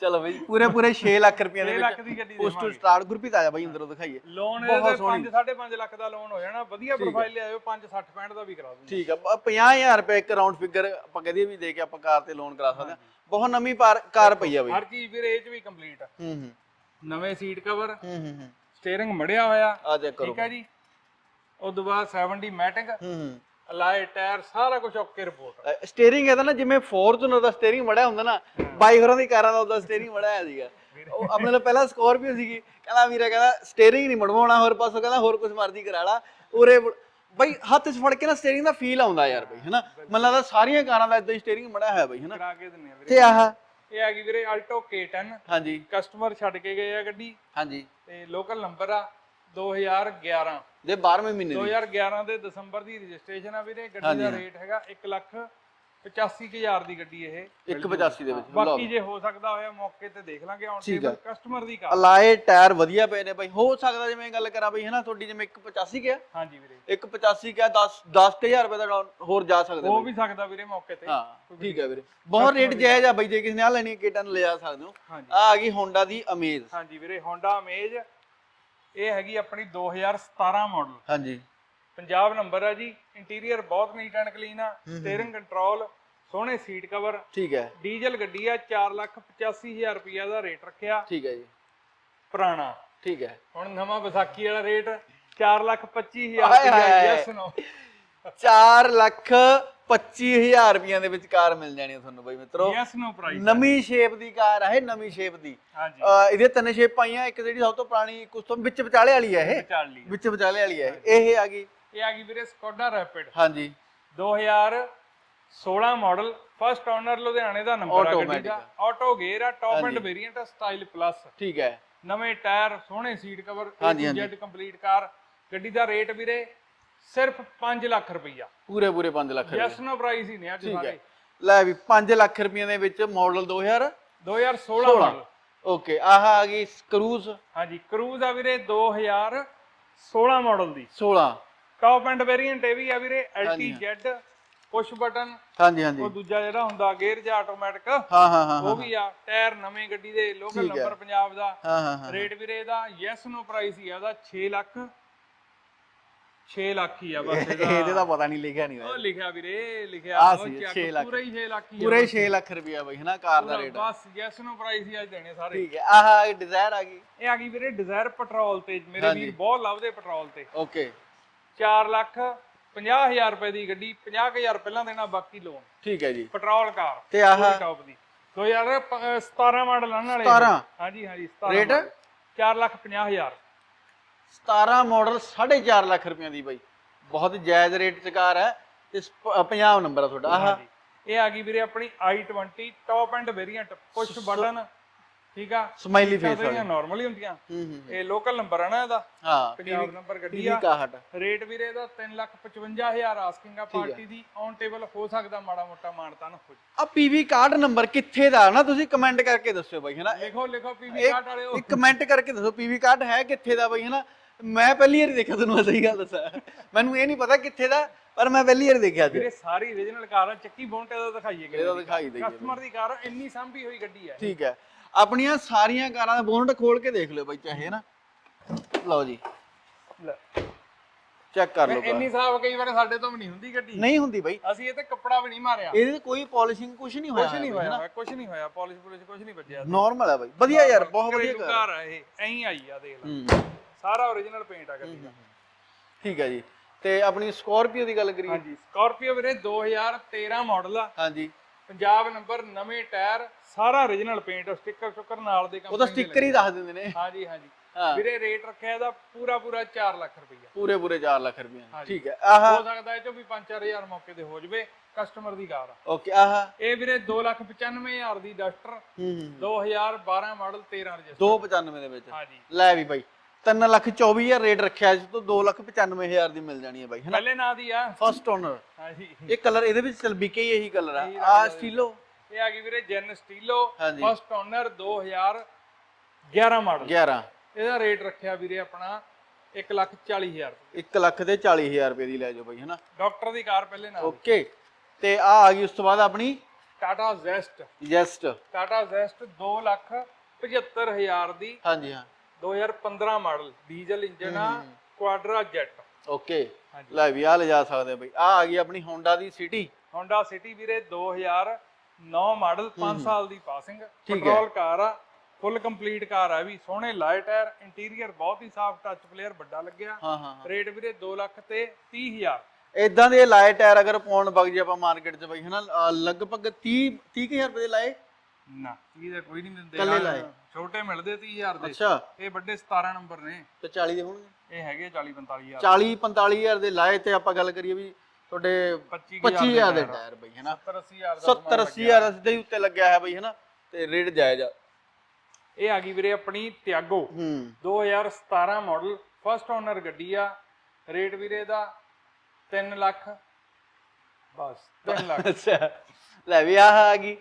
ਚਲੋ ਬਾਈ ਪੂਰੇ ਪੂਰੇ 6 ਲੱਖ ਰੁਪਏ ਦੇ 6 ਲੱਖ ਦੀ ਵਿੱਚ ਗੱਡੀ ਉਸ ਤੋਂ ਸਟਾਰਟ ਗੁਰਪ੍ਰੀਤ ਆ ਜਾ ਬਾਈ ਅੰਦਰੋਂ ਦਿਖਾਈਏ। ਲੋਨ ਬਹੁਤ ਇਹਦੇ ਸੋਹਣੀ। 5 5.5 ਲੱਖ ਦਾ ਲੋਨ ਹੋ ਜਾਣਾ। ਵਧੀਆ ਪ੍ਰੋਫਾਈਲ ਲਿਆਇਓ 5 60 65 ਦਾ ਵੀ ਕਰਾ ਦੂੰਗਾ ਠੀਕ ਆ ਬ- 50000 ਰੁਪਏ ਇੱਕ ਰਾਉਂਡ ਫਿਗਰ ਆਪਾਂ ਕਹਦੇ ਵੀ ਦੇ ਕੇ ਆਪਾਂ ਕਾਰ ਤੇ ਲੋਨ ਕਰਾ ਸਕਦੇ ਬਹੁਤ ਨਵੀਂ ਪਾਰ- ਕਾਰ ਪਈ ਆ ਬਾਈ। ਹਰ ਚੀਜ਼ ਵੀਰੇ ਇਹ ਚ ਵੀ ਕੰਪਲੀਟ ਆ। ਹੂੰ ਹੂੰ। ਨਵੇਂ ਸੀਟ ਕਵਰ ਹੂੰ ਹੂੰ ਹੂੰ। ਸਟੀਅਰਿੰਗ ਮੜਿਆ ਹੋਇਆ। ਆ ਚੈੱਕ ਕਰੋ ਠੀਕ ਹੈ ਜੀ। ਉਸ ਤੋਂ ਬਾਅਦ 70 ਮੈਟਿੰਗ ਹੂੰ ਹੂੰ। ਅਲਾਈ ਟਾਇਰ ਸਾਰਾ ਕੁਝ ਓਕੇ ਰਿਪੋਰਟ ਸਟੀਅਰਿੰਗ ਇਹਦਾ ਨਾ ਜਿਵੇਂ ਫੋਰਚੂਨਰ ਦਾ ਸਟੀਅਰਿੰਗ ਮੜਿਆ ਹੁੰਦਾ ਨਾ ਬਾਈ ਹੋਰਾਂ ਦੀ ਕਾਰਾਂ ਦਾ ਉਹਦਾ ਸਟੀਅਰਿੰਗ ਮੜਿਆ ਸੀਗਾ। ਉਹ ਆਪਣੇ ਨਾਲ ਪਹਿਲਾਂ ਸਕੋਰਪੀਓ ਸੀਗੀ ਕਹਿੰਦਾ ਵੀਰੇ ਕਹਿੰਦਾ ਸਟੀਅਰਿੰਗ ਨਹੀਂ ਮੜਵਾਉਣਾ ਹੋਰ ਪਾਸੋਂ ਕਹਿੰਦਾ ਹੋਰ ਕੁਝ ਮਰਜ਼ੀ ਕਰਾ ਲਾ। ਉਰੇ ਬਈ ਹੱਥ 'ਚ ਫੜ ਕੇ ਨਾ ਸਟੀਅਰਿੰਗ ਦਾ ਫੀਲ ਆਉਂਦਾ ਯਾਰ ਬਈ ਹਨਾ? ਮੈਨੂੰ ਲੱਗਦਾ ਸਾਰੀਆਂ ਕਾਰਾਂ ਦਾ ਇਦਾਂ ਹੀ ਸਟੀਅਰਿੰਗ ਮੜਿਆ ਹੋਇਆ ਬਈ ਹਨਾ? ਕਰਾ ਕੇ ਦਿੰਨੇ ਆ ਵੀਰੇ। ਤੇ ਆਹ ਇਹ ਆ ਗਈ ਵੀਰੇ ਆਲਟੋ K10 ਹਾਂਜੀ। ਕਸਟਮਰ ਛੱਡ ਕੇ ਗਏ ਆ ਗੱਡੀ। ਹਾਂਜੀ। ਤੇ ਲੋਕਲ ਨੰਬਰ ਆ। 2011 ਜੇ 12ਵੇਂ ਮਹੀਨੇ ਦੀ। 2011 ਦੇ ਦਸੰਬਰ ਦੀ ਰਜਿਸਟ੍ਰੇਸ਼ਨ ਆ ਵੀਰੇ ਗੱਡੀ ਦਾ ਰੇਟ ਹੈਗਾ 1 ਲੱਖ 85000 ਦੀ ਗੱਡੀ ਇਹ। 185 ਦੇ ਵਿੱਚ ਬਾਕੀ ਜੇ ਹੋ ਸਕਦਾ ਹੋਇਆ ਮੌਕੇ ਤੇ ਦੇਖ ਲਾਂਗੇ ਔਨ ਟੇਬਲ ਕਸਟਮਰ ਦੀ ਕਾਰ। ਅਲਾਏ ਟਾਇਰ ਵਧੀਆ ਪਏ ਨੇ ਬਈ। ਹੋ ਸਕਦਾ ਜਿਵੇਂ ਗੱਲ ਕਰਾਂ ਬਈ ਹਨਾ ਤੁਹਾਡੀ ਜਿਵੇਂ 185 ਗਿਆ ਹਾਂਜੀ ਵੀਰੇ। 185 ਕਿਆ 10 10000 ਰੁਪਏ ਦਾ down ਹੋਰ ਜਾ ਸਕਦੇ ਹੋ। ਵੀ ਸਕਦਾ ਵੀਰੇ ਮੌਕੇ ਤੇ। ਹਾਂ ਠੀਕ ਹੈ ਵੀਰੇ। ਬਹੁਤ ਰੇਟ ਜਾਇਜ਼ ਆ ਬਈ ਜੇ ਕਿਸੇ ਨੇ ਆ ਲੈਣੀ ਕਿਟਨ ਲਿਜਾ ਸਕਦੇ ਹੋ। ਆ ਆ ਗਈ ਹੋਂਡਾ ਦੀ ਅਮੇਜ਼ ਹਾਂਜੀ ਵੀਰੇ Honda Amaze ਇਹ ਹੈਗੀ ਆਪਣੀ 2017 ਮਾਡਲ ਹਾਂਜੀ। ਪੰਜਾਬ ਨੰਬਰ ਆ ਜੀ ਇੰਟੀਰੀਅਰ ਬਹੁਤ ਨੀਟ ਐਂਡ ਕਲੀਨ ਆ ਸਟੀਅਰਿੰਗ ਕੰਟਰੋਲ ਸੋਹਣੇ ਸੀਟ ਕਵਰ ਠੀਕ ਹੈ। ਡੀਜ਼ਲ ਗੱਡੀ ਆ 485000 ਰੁਪਇਆ ਦਾ ਰੇਟ ਰੱਖਿਆ। ਠੀਕ ਹੈ ਜੀ। ਪੁਰਾਣਾ। ਠੀਕ ਹੈ। ਹੁਣ ਨਵਾਂ ਵਿਸਾਖੀ ਵਾਲਾ ਰੇਟ 425000 ਹਾਏ ਰੁਪਇਆ। ਯੈਸ ਨੋ 4 ਲੱਖ 25000 ਰੁਪਈਆਂ ਦੇ ਵਿੱਚ ਕਾਰ ਮਿਲ ਜਾਣੀ ਹੈ ਤੁਹਾਨੂੰ ਬਈ ਮਿੱਤਰੋ। ਯੈਸ ਨੋ ਪ੍ਰਾਈਸ ਨਵੀਂ ਸ਼ੇਪ ਦੀ ਕਾਰ ਹੈ ਨਵੀਂ ਸ਼ੇਪ ਦੀ। ਹਾਂਜੀ। ਇਹਦੇ ਤਿੰਨ ਸ਼ੇਪਾਂ ਆਈਆਂ ਇੱਕ ਜਿਹੜੀ ਸਭ ਤੋਂ ਪੁਰਾਣੀ ਕੁਝ ਤੋਂ ਵਿੱਚ ਵਿਚਾਲੇ ਵਾਲੀ ਹੈ ਇਹ। ਵਿੱਚ ਵਿਚਾਲੇ ਵਾਲੀ ਹੈ ਇਹ। ਆ ਗਈ। ਇਹ ਆ ਗਈ ਵੀਰੇ ਸਕੋਡਾ ਰੈਪਿਡ ਹਾਂਜੀ। 2016 ਮਾਡਲ ਫਸਟ ਓਨਰ ਲੁਧਿਆਣੇ ਦਾ ਨੰਬਰ ਆ ਗੱਡੀ ਦਾ। ਆਟੋ ਗੇਅਰ ਆ top end variant style plus ਠੀਕ ਹੈ। ਨਵੇਂ ਟਾਇਰ ਸੋਹਣੇ seat cover Z complete car. ਗੱਡੀ ਦਾ ਰੇਟ ਵੀਰੇ ਸਿਰਫ 5 ਲੱਖ ਰੁਪਈਆ। ਪੂਰੇ ਪੂਰੇ 5 ਲੱਖ ਰੁਪਏ ਯੈਸ ਨੋ ਪ੍ਰਾਈਸ ਹੀ ਨੇ ਅੱਜ ਠੀਕ ਸਾਰੇ। ਹੈ। ਲੈ ਵੀ 5 ਲੱਖ ਰੁਪਈਆਂ ਦੇ ਵਿੱਚ ਮਾਡਲ 2000 2016 ਮਾਡਲ ਓਕੇ ਆਹ ਆ ਗਈ ਕਰੂਜ਼। ਹਾਂਜੀ ਕਰੂਜ਼ ਆ ਵੀਰੇ 2016 ਮਾਡਲ ਦੀ। 16 ਟੌਪ ਐਂਡ ਵੇਰੀਐਂਟ ਇਹ ਵੀ ਆ ਵੀਰੇ LTZ ਪੁਸ਼ ਬਟਨ ਹਾਂਜੀ ਹਾਂਜੀ। ਉਹ ਦੂਜਾ ਜਿਹੜਾ ਹੁੰਦਾ ਗੇਅਰ ਜਾਂ ਆਟੋਮੈਟਿਕ ਹਾਂ ਹਾਂ ਹਾਂ ਹਾਂ ਉਹ ਵੀ ਆ ਟਾਇਰ ਨਵੇਂ ਗੱਡੀ ਦੇ ਲੋਕਲ ਠੀਕ ਹੈ। ਨੰਬਰ ਪੰਜਾਬ ਦਾ। ਹਾਂ ਹਾਂ ਹਾਂ ਰੇਟ ਵੀਰੇ ਇਹਦਾ ਯੈਸ ਨੋ ਪ੍ਰਾਈਸ ਹੀ ਆ ਉਹਦਾ 6 ਲੱਖ। 6 ਲੱਖ ਹੀ ਆ ਬਸ ਇਹਦਾ। ਇਹਦੇ ਦਾ ਪਤਾ ਨਹੀਂ ਲਿਖਿਆ ਨਹੀਂ ਉਹ ਲਿਖਿਆ ਵੀਰੇ ਲਿਖਿਆ ਉਹ ਸੀ, ਚੱਕ, ਛੇ ਲੱਖ। ਪੂਰਾ ਹੀ 6 ਲੱਖ ਹੀ ਆ ਪੂਰੇ ਬਸ। 6 ਲੱਖ ਰੁਪਇਆ ਬਈ ਹਨਾ ਕਾਰ ਦਾ ਰੇਟ। ਬਸ ਯੈਸ ਨੋ ਪ੍ਰਾਈਸ ਹੀ ਅੱਜ ਦੇਣੇ ਸਾਰੇ। ਠੀਕ ਹੈ ਆਹ ਡਿਜ਼ਾਇਰ ਆ ਗਈ। ਇਹ ਆ ਗਈ ਵੀਰੇ ਡਿਜ਼ਾਇਰ ਪੈਟਰੋਲ ਤੇ ਮੇਰੇ। ਵੀਰ ਬਹੁਤ ਲੱਭਦੇ ਪੈਟਰੋਲ ਤੇ। ਓਕੇ 4 ਲੱਖ 50000 ਰੁਪਏ ਦੀ ਗੱਡੀ 50000 ਪਹਿਲਾਂ ਦੇਣਾ ਬਾਕੀ ਲੋਨ ਠੀਕ ਹੈ ਜੀ। ਪੈਟਰੋਲ ਕਾਰ ਤੇ ਆਹ ਟੌਪ ਦੀ। 2017 ਮਾਡਲ ਆਣ ਵਾਲੇ 17? ਹਾਂਜੀ ਹਾਂਜੀ 17 ਰੇਟ? 4 ਲੱਖ 50000 17 ਮਾਡਲ 4.5 ਲੱਖ ਰੁਪਈਆ ਦੀ ਬਾਈ। ਬਹੁਤ ਜਾਇਜ਼ ਰੇਟ ਚ ਕਾਰ ਹੈ। ਤੇ ਪੰਜਾਬ ਨੰਬਰ ਆ ਤੁਹਾਡਾ। ਆਹ। ਇਹ ਆ ਗਈ ਵੀਰੇ ਆਪਣੀ i20 top end variant push button ਠੀਕ ਆ? ਸਮਾਈਲੀ ਫੇਸ ਵਾਲੀ। ਨਾਰਮਲ ਹੀ ਹੁੰਦੀਆਂ। ਇਹ ਲੋਕਲ ਨੰਬਰ ਆ ਨਾ ਇਹਦਾ। ਹਾਂ। ਪੰਜਾਬ ਨੰਬਰ ਗੱਡੀ ਆ। 61 ਰੇਟ ਵੀਰੇ ਦਾ 355000 ਆਸਕਿੰਗ ਆ ਪਾਰਟੀ ਦੀ। ਔਨ ਟੇਬਲ ਹੋ ਸਕਦਾ ਮਾੜਾ ਮੋਟਾ ਮਾਨਤਾ ਨਾ ਹੋ ਆ ਪੀਵੀ ਕਾਰਡ ਨੰਬਰ ਕਿੱਥੇ ਦਾ ਨਾ ਤੁਸੀਂ ਕਮੈਂਟ ਕਰਕੇ ਦੱਸਿਓ ਬਾਈ ਹਨਾ? ਲਿਖੋ ਲਿਖੋ ਪੀਵੀ ਕਾਰਡ ਵਾਲਿਓ। ਇੱਕ ਕਮੈਂਟ ਕਰਕੇ ਦੱਸੋ ਪੀਵੀ ਕਾਰਡ ਹੈ ਕਿੱਥੇ ਦਾ ਬਾਈ ਹਨਾ? ਮੈਂ ਪਹਿਲੀ ਵਾਰ ਦੇਖਿਆ ਤੁਹਾਨੂੰ ਮੈਂ ਸਹੀ ਗੱਲ ਦੱਸਾਂ। ਮੈਨੂੰ ਇਹ ਨਹੀਂ ਪਤਾ ਕਿੱਥੇ ਦਾ ਪਰ ਮੈਂ ਪਹਿਲੀ ਵਾਰ ਦੇਖਿਆ ਅੱਜ ਵੀਰੇ ਸਾਰੀ ਰੀਜਨਲ ਕਾਰ ਆ ਚੱਕੀ ਬੌਂਟੇ ਦਾ ਦਿਖਾਈਏ ਇਹਦਾ ਦਿਖਾਈ ਦਈਏ। ਕਸਟਮਰ ਦੀ ਕਾਰ ਆ, ਇੰਨੀ ਸਾਂਭੀ ਹੋਈ ਗੱਡੀ ਹੈ ਠੀਕ ਹੈ। ਆਪਣੀਆਂ ਸਾਰੀਆਂ ਕਾਰਾਂ ਦਾ ਬੋਨਟ ਖੋਲ ਕੇ ਦੇਖ ਲਿਓ ਬਾਈ ਚਾਹੇ ਨਾ। ਲਓ ਜੀ। ਲੈ, ਚੈੱਕ ਕਰ ਲਓ। ਇੰਨੀ ਸਾਫ਼ ਕਈ ਵਾਰ ਸਾਡੇ ਤੋਂ ਵੀ ਨਹੀਂ ਹੁੰਦੀ ਗੱਡੀ। ਨਹੀਂ ਹੁੰਦੀ ਬਾਈ। ਅਸੀਂ ਇਹ ਤੇ ਕੱਪੜਾ ਵੀ ਨਹੀਂ ਮਾਰਿਆ। ਇਹਦੇ ਤੇ ਕੋਈ ਪਾਲਿਸ਼ਿੰਗ ਕੁਝ ਨਹੀਂ ਹੋਇਆ ਕੁਝ ਨਹੀਂ ਹੋਇਆ ਕੁਝ ਨਹੀਂ ਹੋਇਆ ਪਾਲਿਸ਼ ਪੁਲਿਸ਼ ਕੁਝ ਨਹੀਂ ਵੱਜਿਆ ਨਾਰਮਲ ਹੈ ਬਾਈ। ਵਧੀਆ ਯਾਰ ਬਹੁਤ ਵਧੀਆ ਘਰੇਲੂ ਕਾਰ ਕਾਰ ਆ ਇਹ ਐਂ ਆਈ ਆ ਦੇਖ ਲੈ। ਹੂੰ। ਸਾਰਾ origignal ਪੇਂਟ ਆ ਗੱਡੀ ਦਾ। ਠੀਕ ਹੈ ਜੀ। ਤੇ ਆਪਣੀ ਸਕੋਰਪੀਓ ਦੀ ਗੱਲ ਕਰੀਏ। ਹਾਂਜੀ ਸਕਾਰਪੀਓ ਵੀਰੇ 2013 ਮਾਡਲ ਆ। ਹਾਂਜੀ। ਪੰਜਾਬ ਨੰਬਰ ਨਵੇਂ ਟਾਇਰ ਸਾਰਾ origignal ਪੇਂਟ ਸਟicker ਸਟੁੱਕਰ ਨਾਲ ਦੇ ਉਹ ਤਾਂ ਸਟicker ਹੀ ਦੱਸ ਦਿੰਦੇ ਨੇ। ਹਾਂਜੀ ਹਾਂਜੀ। ਹਾਂ। ਵੀਰੇ ਰੇਟ ਰੱਖਿਆ ਇਹਦਾ ਪੂਰਾ ਪੂਰਾ 4 ਲੱਖ ਰੁਪਈਆ। ਪੂਰੇ ਪੂਰੇ 4 ਲੱਖ ਹਾਂਜੀ। ਠੀਕ ਹੈ ਆਹ। ਹੋ ਸਕਦਾ ਇਹ ਚੋਂ ਵੀ 5-4000 ਮੌਕੇ ਤੇ ਹੋ ਜਵੇ ਕਸਟਮਰ ਦੀ ਕਾਰ ਆ। ਓਕੇ ਆਹ। ਇਹ ਵੀਰੇ 295000 ਦੀ ਡਸਟਰ ਹੂੰ 2012 ਮਾਡਲ 13 ਰਜਿਸਟਰ। 295 ਦੇ ਵਿੱਚ। ਹਾਂਜੀ। ਲੈ ਵੀ ਬਾਈ। 3 ਲੱਖ 24000 ਰੇਟ ਰੱਖਿਆ ਇਸ ਤੋਂ 2 ਲੱਖ 95000 ਦੀ ਮਿਲ ਜਾਣੀ ਹੈ ਬਾਈ ਹਨਾ ਪਹਿਲੇ ਨਾਂ ਦੀ ਆ। ਫਸਟ ਓਨਰ ਹਾਂਜੀ। ਇਹ ਕਲਰ ਇਹਦੇ ਵਿੱਚ ਚਲ ਵਿਕੇ ਹੀ ਇਹੀ ਕਲਰ ਆ। ਆ ਦਾ ਸਟੀਲੋ। ਇਹ ਆ ਗਈ ਵੀਰੇ Zen Estilo. First owner 2011 model 11 ਇਹਦਾ ਰੇਟ ਰੱਖਿਆ ਵੀਰੇ ਆਪਣਾ 140000 1 ਲੱਖ ਤੇ 40000 ਰੁਪਏ ਦੀ ਲੈ ਜਾਓ ਬਾਈ ਹਨਾ ਡਾਕਟਰ ਦੀ ਕਾਰ ਪਹਿਲੇ ਨਾਲ ਓਕੇ। ਤੇ ਆ ਆ ਗਈ ਉਸ ਤੋਂ ਬਾਅਦ ਆਪਣੀ? Tata Zest Zest Tata Zest 275000 ਦੀ। ਹਾਂਜੀ ਹਾਂ। 2015 ਮਾਡਲ ਡੀਜ਼ਲ ਇੰਜਨ ਆ ਕੁਆਡਰਾ ਜੈਟ। ਓਕੇ। ਲੈ ਵੀ ਆ ਲਿਜਾ ਸਕਦੇ ਆ ਬਾਈ। ਆ ਆ ਗਈ ਆਪਣੀ ਹੋਂਡਾ ਦੀ ਸਿਟੀ Honda City ਵੀਰੇ 2009 ਮਾਡਲ 5 ਸਾਲ ਦੀ ਪਾਸਿੰਗ। ਪੈਟਰੋਲ ਕਾਰ ਆ ਫੁੱਲ ਕੰਪਲੀਟ ਕਾਰ ਆ ਵੀ। ਸੋਹਣੇ ਲਾਈਟ ਟਾਇਰ ਇੰਟੀਰੀਅਰ ਬਹੁਤ ਹੀ ਸਾਫ਼ ਟੱਚ ਪਲੇਅਰ ਵੱਡਾ ਲੱਗਿਆ। ਰੇਟ ਵੀਰੇ 2 ਲੱਖ ਤੇ 30000 ਇਦਾਂ ਦੇ ਲਾਏ ਟਾਇਰ ਅਗਰ ਪਾਉਣ ਵਗ ਜੇ ਆਪਾਂ ਮਾਰਕੀਟ 'ਚ ਬਾਈ ਹਨਾ ਲਗਭਗ 30 30000 ਰੁਪਏ ਦੇ ਲਾਏ। ਨਾ। ਇਹ ਤਾਂ ਕੋਈ ਨਹੀਂ ਦਿੰਦੇ। ਯਾਰ। ਲਾਏ। ਛੋਟੇ ਮਿਲਦੇ 30000 ਦੇ। ਅੱਛਾ। ਇਹ ਵੱਡੇ 17 ਨੰਬਰ ਨੇ। ਤੇ 40 ਦੇ ਹੋਣਗੇ? ਇਹ ਹੈਗੇ 40 45000 40 45000 ਦੇ ਲਾਏ ਤੇ ਆਪਾਂ ਗੱਲ ਕਰੀਏ ਵੀ ਤੁਹਾਡੇ 25000 25000 ਦੇ ਟਾਇਰ ਬਈ ਹਨਾ? 70 80000 ਦਾ 70 80000 ਸਿੱਧੇ ਹੀ ਉੱਤੇ ਲੱਗਿਆ ਹੈ ਬਈ ਹਨਾ? ਤੇ ਰੇਟ ਜਾਇਜ਼ ਆ। ਇਹ ਆ ਗਈ ਵੀਰੇ ਆਪਣੀ ਤਿਆਗੋ। ਹੂੰ। 2017 ਮਾਡਲ ਫਸਟ ਓਨਰ ਗੱਡੀ ਆ। ਰੇਟ ਵੀਰੇ ਦਾ 3 ਲੱਖ। ਬਸ 3 ਲੱਖ। ਅੱਛਾ। ਲੈ ਵੀ ਆਹ ਆ ਗਈ।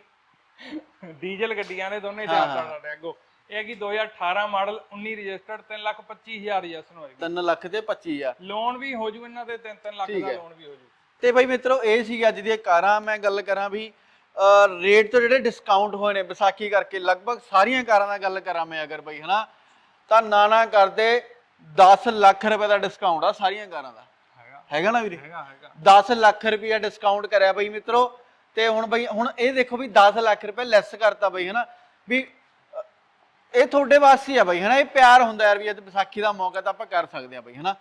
ਡੀਜ਼ਲ ਗੱਡੀਆਂ ਨੇ ਦੋਨੇ ਚਾਰ ਚਾਰ ਟੈਗੋ ਇਹ ਹੈਗੀ 2018 ਮਾਡਲ 19 ਰਜਿਸਟਰਡ 3 ਲੱਖ 25000 ਯੈਸ ਨੂੰ ਹੋਏਗੀ 3 ਲੱਖ ਤੇ 25000 ਲੋਨ ਵੀ ਹੋ ਜੂ ਇਹਨਾਂ ਤੇ 3-3 ਲੱਖ ਦਾ ਲੋਨ ਵੀ ਹੋ ਜੂ ਤੇ ਬਾਈ ਮਿੱਤਰੋ ਇਹ ਸੀ ਅੱਜ ਦੀਆਂ ਕਾਰਾਂ। ਮੈਂ ਗੱਲ ਕਰਾਂ ਵੀ ਰੇਟ ਤੋਂ ਜਿਹੜੇ ਡਿਸਕਾਊਂਟ ਹੋਏ ਨੇ ਵਿਸਾਖੀ ਕਰਕੇ ਲਗਭਗ ਸਾਰੀਆਂ ਕਾਰਾਂ ਦਾ ਗੱਲ ਕਰਾਂ ਮੈਂ ਅਗਰ ਬਈ ਹਨਾ? ਤਾਂ ਨਾ ਨਾ ਕਰਦੇ 10 ਲੱਖ ਰੁਪਏ ਦਾ ਡਿਸਕਾਊਂਟ ਆ ਸਾਰੀਆਂ ਕਾਰਾਂ ਦਾ। ਹੈਗਾ। ਨਾ ਵੀਰੇ? ਹੈਗਾ ਹੈਗਾ। 10 ਲੱਖ ਰੁਪਇਆ ਡਿਸਕਾਊਂਟ ਕਰਿਆ ਬਈ ਮਿੱਤਰੋ। ਤੇ ਹੁਣ ਬਈ ਹੁਣ ਇਹ ਦੇਖੋ ਵੀ 10 ਲੱਖ ਰੁਪਏ ਲੈਸ ਕਰਤਾ ਬਈ ਹਨਾ? ਵੀ ਇਹ ਤੁਹਾਡੇ ਵਾਸਤੇ ਆ ਬਈ ਹਨਾ? ਇਹ ਪਿਆਰ ਹੁੰਦਾ ਯਾਰ ਵੀ ਅੱਜ ਵਿਸਾਖੀ ਦਾ ਮੌਕਾ ਤਾਂ ਆਪਾਂ ਕਰ ਸਕਦੇ ਆ ਬਈ ਹਨਾ?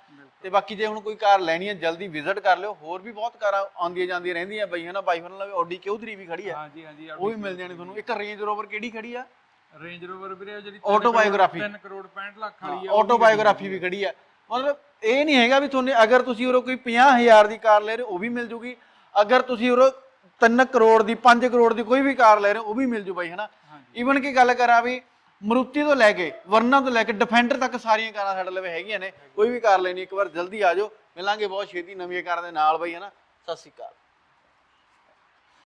ਤੇ ਬਾਕੀ ਜੇ ਹੁਣ ਕੋਈ ਕਾਰ ਲੈਣੀ ਹੈ ਜਲਦੀ ਵਿਜ਼ਿਟ ਕਰ ਲਿਓ। ਹੋਰ ਵੀ ਬਹੁਤ ਕਾਰਾਂ ਆਉਂਦੀਆਂ ਜਾਂਦੀਆਂ ਰਹਿੰਦੀਆਂ ਬਈ ਹਨਾ? ਬਾਈ ਉਹਨਾਂ ਨਾਲ ਆਡੀ Q3 ਵੀ ਖੜੀ ਆ। ਹਾਂਜੀ ਹਾਂਜੀ ਉਹ ਵੀ ਮਿਲ ਜਾਣੀ ਤੁਹਾਨੂੰ। ਇੱਕ ਰੇਂਜ ਰੋਵਰ ਕਿਹੜੀ ਖੜੀ ਆ? ਰੇਂਜ ਰੋਵਰ ਵੀਰੇ ਜਿਹੜੀ Autobiography। 3 ਕਰੋੜ 65 ਲੱਖ ਵਾਲੀ ਆ ਆਟੋਬਾਇਓਗ੍ਰਾਫੀ ਵੀ ਖੜੀ ਆ। ਮਤਲਬ ਇਹ ਨਹੀਂ ਹੈਗਾ ਵੀ ਤੁਹਾਨੂੰ ਅਗਰ ਤੁਸੀਂ ਉਰੋਂ ਕੋਈ 50000 ਦੀ ਕਾਰ ਲੈ ਰਹੇ ਹੋ ਉਹ ਵੀ ਮਿਲ ਜੂਗੀ। ਅਗਰ ਤੁਸੀਂ ਉਰੋਂ 3 ਕਰੋੜ ਦੀ 5 ਕਰੋੜ ਦੀ ਕੋਈ ਵੀ ਕਾਰ ਲੈ ਰਹੇ ਹੋ ਉਹ ਵੀ ਮਿਲ ਜੂ ਬਾਈ ਹਨਾ। ਈਵਨ ਕਿ ਗੱਲ ਕਰਾਂ ਵੀ ਮਰੂਤੀ ਤੋਂ ਲੈ ਕੇ ਵਰਨਾ ਤੋਂ ਲੈ ਕੇ ਡਿਫੈਂਡਰ ਤੱਕ ਸਾਰੀਆਂ ਕਾਰਾਂ ਸਾਡੇ ਲਵੇ ਹੈਗੀਆਂ ਨੇ ਕੋਈ ਵੀ ਕਾਰ ਲੈਣੀ ਇੱਕ ਵਾਰ ਜਲਦੀ ਆ ਜਾਓ ਮਿਲਾਂਗੇ ਬਹੁਤ ਛੇਤੀ ਨਵੀਆਂ ਕਾਰਾਂ ਦੇ ਨਾਲ ਬਾਈ ਹਨਾ? ਸਤਿ ਸ਼੍ਰੀ ਅਕਾਲ।